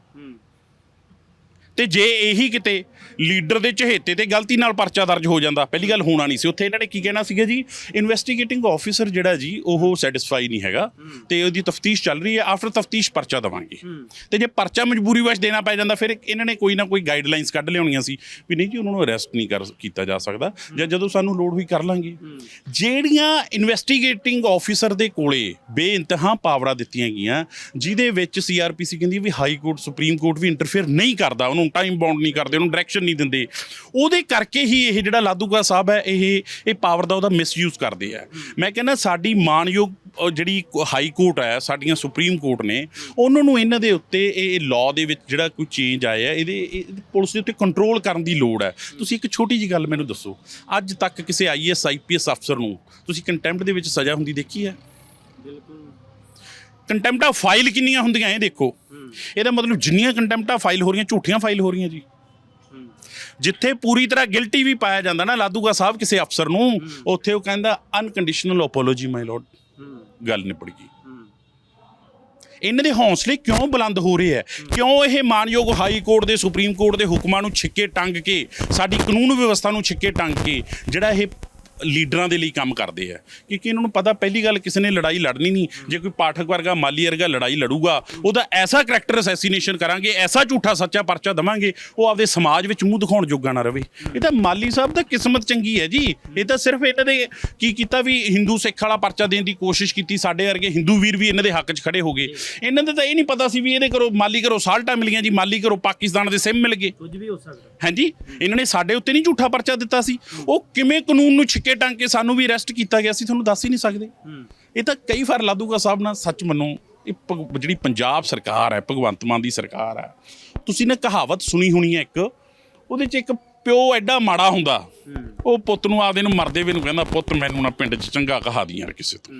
ਤੇ ਜੇ ਇਹੀ ਕਿਤੇ ਲੀਡਰ ਦੇ ਚਹੇਤੇ ਤੇ ਗਲਤੀ ਨਾਲ ਪਰਚਾ ਦਰਜ ਹੋ ਜਾਂਦਾ ਪਹਿਲੀ ਗੱਲ ਹੋਣਾ ਨਹੀਂ ਸੀ। ਉੱਥੇ ਇਹਨਾਂ ਨੇ ਕੀ ਕਹਿਣਾ ਸੀਗਾ ਜੀ? ਇਨਵੈਸਟੀਗੇਟਿੰਗ ਆਫੀਸਰ ਜਿਹੜਾ ਜੀ ਉਹ ਸੈਟੀਸਫਾਈ ਨਹੀਂ ਹੈਗਾ ਤੇ ਉਹਦੀ ਤਫਤੀਸ਼ ਚੱਲ ਰਹੀ ਹੈ। ਆਫਟਰ ਤਫਤੀਸ਼ ਪਰਚਾ ਦਵਾਂਗੇ। ਤੇ ਜੇ ਪਰਚਾ ਮਜਬੂਰੀ ਵਸ਼ ਦੇਣਾ ਪੈ ਜਾਂਦਾ ਫਿਰ ਇਹਨਾਂ ਨੇ ਕੋਈ ਨਾ ਕੋਈ ਗਾਈਡਲਾਈਨਸ ਕੱਢ ਲਿਆਉਣੀਆਂ ਸੀ ਵੀ ਨਹੀਂ ਜੀ ਉਹਨਾਂ ਨੂੰ ਅਰੈਸਟ ਨਹੀਂ ਕਰ ਕੀਤਾ ਜਾ ਸਕਦਾ ਜਾਂ ਜਦੋਂ ਸਾਨੂੰ ਲੋੜ ਹੋਈ ਕਰ ਲਾਂਗੇ। ਜਿਹੜੀਆਂ ਇਨਵੈਸਟੀਗੇਟਿੰਗ ਆਫੀਸਰ ਦੇ ਕੋਲੇ ਬੇਇੰਤਹਾ ਪਾਵਰਾਂ ਦਿੱਤੀਆਂ ਗਈਆਂ ਜਿਹਦੇ ਵਿੱਚ ਸੀਆਰਪੀਸੀ ਕਹਿੰਦੀ ਵੀ ਹਾਈ ਕੋਰਟ ਸੁਪਰੀਮ ਕੋਰਟ ਵੀ ਇੰਟਰਫੇਅਰ ਨਹੀਂ ਕਰਦਾ ਉਹਨੂੰ ਟਾਈਮ ਬਾਉਂਡ ਨਹੀਂ ਕਰਦੇ, ਉਹਨੂੰ ਡਾਇਰੈਕਸ਼ਨ ਨਹੀਂ ਦਿੰਦੇ। ਉਹਦੇ ਕਰਕੇ ਹੀ ਇਹ ਜਿਹੜਾ ਲਾਦੂਗਾ ਸਾਹਿਬ ਹੈ, ਇਹ ਇਹ ਪਾਵਰ ਦਾ ਉਹਦਾ ਮਿਸਯੂਜ਼ ਕਰਦੇ ਆ। ਮੈਂ ਕਹਿੰਦਾ ਸਾਡੀ ਮਾਨਯੋਗ ਜਿਹੜੀ ਹਾਈ ਕੋਰਟ ਹੈ, ਸਾਡੀਆਂ ਸੁਪਰੀਮ ਕੋਰਟ ਨੇ, ਉਹਨਾਂ ਨੂੰ ਇਹਨਾਂ ਦੇ ਉੱਤੇ ਇਹ ਲਾਅ ਦੇ ਵਿੱਚ ਜਿਹੜਾ ਕੋਈ ਚੇਂਜ ਆਇਆ, ਇਹਦੇ, ਇਹ ਪੁਲਿਸ ਦੇ ਉੱਤੇ ਕੰਟਰੋਲ ਕਰਨ ਦੀ ਲੋੜ ਹੈ। ਤੁਸੀਂ ਇੱਕ ਛੋਟੀ ਜੀ ਗੱਲ ਮੈਨੂੰ ਦੱਸੋ, ਅੱਜ ਤੱਕ ਕਿਸੇ ਆਈਐਸ ਆਈਪੀਐਸ ਅਫਸਰ ਨੂੰ ਤੁਸੀਂ ਕੰਟੈਂਪਟ ਦੇ ਵਿੱਚ ਸਜ਼ਾ ਹੁੰਦੀ ਦੇਖੀ ਹੈ? ਕੰਟੈਂਪਟਾ ਫਾਈਲ ਕਿੰਨੀਆਂ ਹੁੰਦੀਆਂ ਇਹ ਦੇਖੋ। ਇਹਦਾ ਮਤਲਬ ਜਿੰਨੀਆਂ ਕੰਟੈਂਪਟਾ ਫਾਈਲ ਹੋ ਰਹੀਆਂ ਝੂਠੀਆਂ ਫਾਈਲ ਹੋ ਰਹੀਆਂ ਜੀ। ਜਿੱਥੇ ਪੂਰੀ ਤਰ੍ਹਾਂ ਗਿਲਟੀ ਵੀ ਪਾਇਆ ਜਾਂਦਾ ਨਾ ਲਾਦੂਗਾ ਸਾਹਿਬ ਕਿਸੇ ਅਫਸਰ ਨੂੰ ਉੱਥੇ ਉਹ ਕਹਿੰਦਾ ਅਨਕੰਡੀਸ਼ਨਲ ਅਪੋਲੋਜੀ ਮਾਈ ਲਾਰਡ ਗੱਲ ਨਿਪੜ ਗਈ। ਇਹਨਾਂ ਦੇ ਹੌਸਲੇ ਕਿਉਂ ਬੁਲੰਦ ਹੋ ਰਹੇ ਹੈ। ਕਿਉਂ ਇਹ ਮਾਨਯੋਗ ਹਾਈ ਕੋਰਟ ਦੇ ਸੁਪਰੀਮ ਕੋਰਟ ਦੇ ਹੁਕਮਾਂ ਨੂੰ ਛਿੱਕੇ ਟੰਗ ਕੇ ਸਾਡੀ ਕਾਨੂੰਨ ਵਿਵਸਥਾ ਨੂੰ ਛਿੱਕੇ ਟੰਗ ਕੇ ਜਿਹੜਾ ਇਹ ਲੀਡਰਾਂ ਦੇ ਲਈ ਕੰਮ ਕਰਦੇ ਆ। ਕਿਉਂਕਿ ਇਹਨਾਂ ਨੂੰ ਪਤਾ ਪਹਿਲੀ ਗੱਲ ਕਿਸੇ ਨੇ ਲੜਾਈ ਲੜਨੀ ਨਹੀਂ। ਜੇ ਕੋਈ ਪਾਠਕ ਵਰਗਾ ਮਾਲੀ ਵਰਗਾ ਲੜਾਈ ਲੜੂਗਾ ਉਹਦਾ ਐਸਾ ਕਰੈਕਟਰ ਅਸੈਸੀਨੇਸ਼ਨ ਕਰਾਂਗੇ ਐਸਾ ਝੂਠਾ ਸੱਚਾ ਪਰਚਾ ਦਵਾਂਗੇ ਉਹ ਆਪਦੇ ਸਮਾਜ ਵਿੱਚ ਮੂੰਹ ਦਿਖਾਉਣ ਜੋਗਾ ਨਾ ਰਵੇ। ਇਹ ਤਾਂ ਮਾਲੀ ਸਾਹਿਬ ਦਾ ਕਿਸਮਤ ਚੰਗੀ ਹੈ ਜੀ। ਇਹ ਤਾਂ ਸਿਰਫ ਇਹਨਾਂ ਦੇ ਕੀ ਕੀਤਾ ਵੀ ਹਿੰਦੂ ਸਿੱਖ ਵਾਲਾ ਪਰਚਾ ਦੇਣ ਦੀ ਕੋਸ਼ਿਸ਼ ਕੀਤੀ ਸਾਡੇ ਵਰਗੇ ਹਿੰਦੂ ਵੀਰ ਵੀ ਇਹਨਾਂ ਦੇ ਹੱਕ 'ਚ ਖੜੇ ਹੋ ਗਏ। ਇਹਨਾਂ ਦੇ ਤਾਂ ਇਹ ਨਹੀਂ ਪਤਾ ਸੀ ਵੀ ਇਹਦੇ ਕਰੋ ਮਾਲੀ ਕਰੋ ਸਾਲਟਾਂ ਮਿਲੀਆਂ ਜੀ ਮਾਲੀ ਕਰੋ ਪਾਕਿਸਤਾਨ ਦੇ ਸਿਮ ਮਿਲ ਗਏ। ਕੁਝ ਵੀ ਹੋ ਸਕਦਾ। ਹਾਂਜੀ ਇਹਨਾਂ ਨੇ ਸਾਡੇ ਉੱਤੇ ਨਹੀਂ ਝੂਠਾ ਪਰਚਾ ਦਿੱਤਾ ਸੀ। ਉਹ ਕਿਵੇਂ ਕਾਨੂੰਨ ਨੂੰ ਛਿੱਕੇ ਟੰਗ ਕੇ ਸਾਨੂੰ ਵੀ ਅਰੈਸਟ ਕੀਤਾ ਗਿਆ ਸੀ ਤੁਹਾਨੂੰ ਦੱਸ ਹੀ ਨਹੀਂ ਸਕਦੇ। ਇਹ ਤਾਂ ਕਈ ਵਾਰ ਲਾਦੂਗਾ ਸਾਹਿਬ ਨਾਲ ਸੱਚ ਮੰਨੋ ਇਹ ਜਿਹੜੀ ਪੰਜਾਬ ਸਰਕਾਰ ਹੈ ਭਗਵੰਤ ਮਾਨ ਦੀ ਸਰਕਾਰ ਹੈ ਤੁਸੀਂ ਨੇ ਕਹਾਵਤ ਸੁਣੀ ਹੋਣੀ ਹੈ ਇੱਕ ਉਹਦੇ 'ਚ ਇੱਕ ਪਿਓ ਐਡਾ ਮਾੜਾ ਹੁੰਦਾ ਉਹ ਪੁੱਤ ਨੂੰ ਆਪਦੇ ਨੂੰ ਮਰਦੇ ਵੀ ਨੂੰ ਕਹਿੰਦਾ ਪੁੱਤ ਮੈਨੂੰ ਨਾ ਪਿੰਡ 'ਚ ਚੰਗਾ ਕਹਾ ਦੀ ਯਾਰ ਕਿਸੇ ਤੋਂ।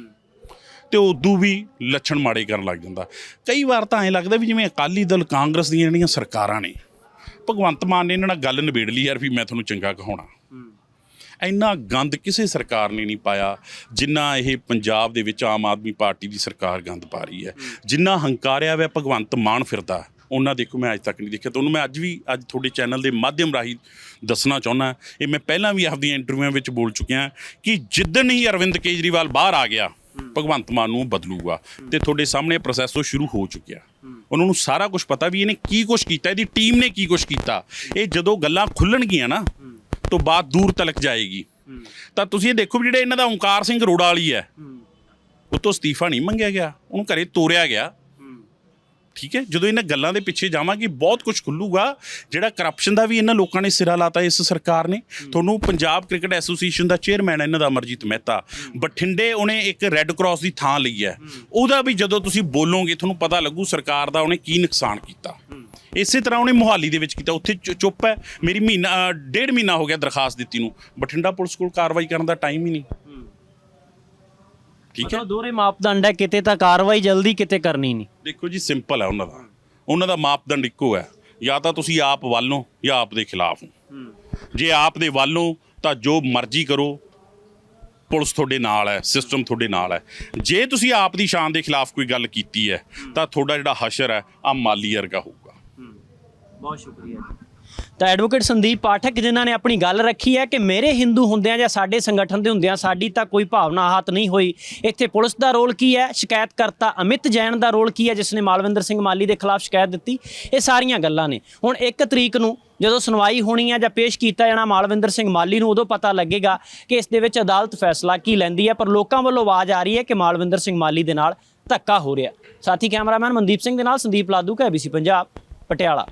ਤੇ ਉਦੋਂ ਵੀ ਲੱਛਣ ਮਾੜੇ ਕਰਨ ਲੱਗ ਜਾਂਦਾ। ਕਈ ਵਾਰ ਤਾਂ ਐਂ ਲੱਗਦਾ ਵੀ ਜਿਵੇਂ ਅਕਾਲੀ ਦਲ ਕਾਂਗਰਸ ਦੀਆਂ ਜਿਹੜੀਆਂ ਸਰਕਾਰਾਂ ਨੇ ਭਗਵੰਤ ਮਾਨ ਨੇ ਇਹਨਾਂ ਨਾਲ ਗੱਲ ਨਿਬੇੜ ਲਈ ਯਾਰ ਵੀ ਮੈਂ ਤੁਹਾਨੂੰ ਚੰਗਾ ਕਹਾਉਣਾ। ਇੰਨਾ ਗੰਦ ਕਿਸੇ ਸਰਕਾਰ ਨੇ ਨਹੀਂ ਪਾਇਆ ਜਿੰਨਾ ਇਹ ਪੰਜਾਬ ਦੇ ਵਿੱਚ ਆਮ ਆਦਮੀ ਪਾਰਟੀ ਦੀ ਸਰਕਾਰ ਗੰਦ ਪਾ ਰਹੀ ਹੈ। ਜਿੰਨਾ ਹੰਕਾਰਿਆ ਹੋਇਆ ਭਗਵੰਤ ਮਾਨ ਫਿਰਦਾ, ਉਹਨਾਂ ਦੇਖੋ ਮੈਂ ਅੱਜ ਤੱਕ ਨਹੀਂ ਦੇਖਿਆ। ਤੁਹਾਨੂੰ ਮੈਂ ਅੱਜ ਵੀ ਅੱਜ ਤੁਹਾਡੇ ਚੈਨਲ ਦੇ ਮਾਧਿਅਮ ਰਾਹੀਂ ਦੱਸਣਾ ਚਾਹੁੰਦਾ, ਇਹ ਮੈਂ ਪਹਿਲਾਂ ਵੀ ਆਪਦੀਆਂ ਇੰਟਰਵਿਊਆਂ ਵਿੱਚ ਬੋਲ ਚੁੱਕਿਆ ਕਿ ਜਿੱਦਣ ਹੀ ਅਰਵਿੰਦ ਕੇਜਰੀਵਾਲ ਬਾਹਰ ਆ ਗਿਆ, ਭਗਵੰਤ ਮਾਨ ਨੂੰ ਬਦਲੂਗਾ ਤੇ ਤੁਹਾਡੇ ਸਾਹਮਣੇ ਪ੍ਰੋਸੈਸ ਉਹ ਸ਼ੁਰੂ ਹੋ ਚੁੱਕਿਆ। ਉਹਨਾਂ ਨੂੰ ਸਾਰਾ ਕੁਝ ਪਤਾ ਵੀ ਇਹਨੇ ਕੀ ਕੁਝ ਕੀਤਾ, ਇਹਦੀ ਟੀਮ ਨੇ ਕੀ ਕੁਝ ਕੀਤਾ। ਇਹ ਜਦੋਂ ਗੱਲਾਂ ਖੁੱਲਣਗੀਆਂ ਨਾ ਤੋਂ ਬਾਅਦ ਦੂਰ ਤਲਕ ਜਾਏਗੀ। ਤਾਂ ਤੁਸੀਂ ਇਹ ਦੇਖੋ ਵੀ ਜਿਹੜੇ ਇਹਨਾਂ ਦਾ ਓਂਕਾਰ ਸਿੰਘ ਰੋੜਾ ਵਾਲੀ ਹੈ ਉਹ ਤੋਂ ਅਸਤੀਫਾ ਨਹੀਂ ਮੰਗਿਆ ਗਿਆ ਉਹਨੂੰ ਘਰੇ ਤੋਰਿਆ ਗਿਆ। ਠੀਕ ਹੈ? ਜਦੋਂ ਇਹਨਾਂ ਗੱਲਾਂ ਦੇ ਪਿੱਛੇ ਜਾਵਾਂਗੇ ਬਹੁਤ ਕੁਝ ਖੁੱਲੂਗਾ। ਜਿਹੜਾ ਕਰਪਸ਼ਨ ਦਾ ਵੀ ਇਹਨਾਂ ਲੋਕਾਂ ਨੇ ਸਿਰਾ ਲਾਤਾ ਇਸ ਸਰਕਾਰ ਨੇ। ਤੁਹਾਨੂੰ ਪੰਜਾਬ ਕ੍ਰਿਕਟ ਐਸੋਸੀਏਸ਼ਨ ਦਾ ਚੇਅਰਮੈਨ ਇਹਨਾਂ ਦਾ ਅਮਰਜੀਤ ਮਹਿਤਾ। ਬਠਿੰਡੇ ਉਹਨੇ ਇੱਕ ਰੈੱਡ ਕਰਾਸ ਦੀ ਥਾਂ ਲਈ ਹੈ। ਉਹਦਾ ਵੀ ਜਦੋਂ ਤੁਸੀਂ ਬੋਲੋਗੇ ਤੁਹਾਨੂੰ ਪਤਾ ਲੱਗੂ ਸਰਕਾਰ ਦਾ ਉਹਨੇ ਕੀ ਨੁਕਸਾਨ ਕੀਤਾ। ਇਸੇ ਤਰ੍ਹਾਂ ਉਹਨੇ ਮੁਹਾਲੀ ਦੇ ਵਿੱਚ ਕੀਤਾ। ਉੱਥੇ ਚੁ- ਚੁੱਪ ਹੈ। ਮੇਰੀ ਮਹੀਨਾ ਅ, ਡੇਢ ਮਹੀਨਾ ਹੋ ਗਿਆ ਦਰਖਾਸਤ ਦਿੱਤੀ ਨੂੰ। ਬਠਿੰਡਾ ਪੁਲਿਸ ਕੋਲ ਕਾਰਵਾਈ ਕਰਨ ਦਾ ਟਾਈਮ ਹੀ ਨਹੀਂ। ਠੀਕ ਹੈ? ਮਤਲਬ ਦੋਹਰੇ ਮਾਪਦੰਡ ਹੈ। ਕਿਤੇ ਤਾਂ ਕਾਰਵਾਈ ਜਲਦੀ ਕਿਤੇ ਕਰਨੀ ਨਹੀਂ। ਦੇਖੋ ਜੀ ਸਿੰਪਲ ਹੈ ਉਹਨਾਂ ਦਾ। ਉਹਨਾਂ ਦਾ ਮਾਪਦੰਡ ਇੱਕੋ ਹੈ। ਜਾਂ ਤਾਂ ਤੁਸੀਂ ਆਪ ਵੱਲ ਹੋ ਜਾਂ ਆਪ ਦੇ ਖਿਲਾਫ ਹੋ। ਜੇ ਆਪ ਦੇ ਵੱਲ ਹੋ ਤਾਂ ਜੋ ਮਰਜ਼ੀ ਕਰੋ। ਪੁਲਿਸ ਤੁਹਾਡੇ ਨਾਲ ਹੈ। ਸਿਸਟਮ ਤੁਹਾਡੇ ਨਾਲ ਹੈ। ਜੇ ਤੁਸੀਂ ਆਪ ਦੀ ਸ਼ਾਨ ਦੇ ਖਿਲਾਫ ਕੋਈ ਗੱਲ ਕੀਤੀ ਹੈ ਤਾਂ ਤੁਹਾਡਾ ਜਿਹੜਾ ਹਸ਼ਰ ਹੈ ਆ ਮਾਲੀ ਵਰਗਾ ਹੋਊਗਾ। ਬਹੁਤ ਸ਼ੁਕਰੀਆ ਜੀ। ਤਾਂ ਐਡਵੋਕੇਟ ਸੰਦੀਪ ਪਾਠਕ ਜਿਨ੍ਹਾਂ ਨੇ ਆਪਣੀ ਗੱਲ ਰੱਖੀ ਹੈ ਕਿ ਮੇਰੇ ਹਿੰਦੂ ਹੁੰਦਿਆਂ ਜਾਂ ਸਾਡੇ ਸੰਗਠਨ ਦੇ ਹੁੰਦਿਆਂ ਸਾਡੀ ਤਾਂ ਕੋਈ ਭਾਵਨਾ ਆਹਤ ਨਹੀਂ ਹੋਈ। ਇੱਥੇ ਪੁਲਿਸ ਦਾ ਰੋਲ ਕੀ ਹੈ? ਸ਼ਿਕਾਇਤਕਰਤਾ ਅਮਿਤ ਜੈਨ ਦਾ ਰੋਲ ਕੀ ਹੈ, ਜਿਸ ਨੇ ਮਾਲਵਿੰਦਰ ਸਿੰਘ ਮਾਲੀ ਦੇ ਖਿਲਾਫ ਸ਼ਿਕਾਇਤ ਦਿੱਤੀ? ਇਹ ਸਾਰੀਆਂ ਗੱਲਾਂ ਨੇ। ਹੁਣ 1 ਤਰੀਕ ਨੂੰ ਜਦੋਂ ਸੁਣਵਾਈ ਹੋਣੀ ਹੈ ਜਾਂ ਪੇਸ਼ ਕੀਤਾ ਜਾਣਾ ਮਾਲਵਿੰਦਰ ਸਿੰਘ ਮਾਲੀ ਨੂੰ, ਉਦੋਂ ਪਤਾ ਲੱਗੇਗਾ ਕਿ ਇਸ ਦੇ ਵਿੱਚ ਅਦਾਲਤ ਫੈਸਲਾ ਕੀ ਲੈਂਦੀ ਹੈ। ਪਰ ਲੋਕਾਂ ਵੱਲੋਂ ਆਵਾਜ਼ ਆ ਰਹੀ ਹੈ ਕਿ ਮਾਲਵਿੰਦਰ ਸਿੰਘ ਮਾਲੀ ਦੇ ਨਾਲ ਧੱਕਾ ਹੋ ਰਿਹਾ। ਸਾਥੀ ਕੈਮਰਾਮੈਨ ਮਨਦੀਪ ਸਿੰਘ ਦੇ ਨਾਲ ਸੰਦੀਪ ਲਾਦੂ ਕਾ ABC ਪੰਜਾਬ, ਪਟਿਆਲਾ।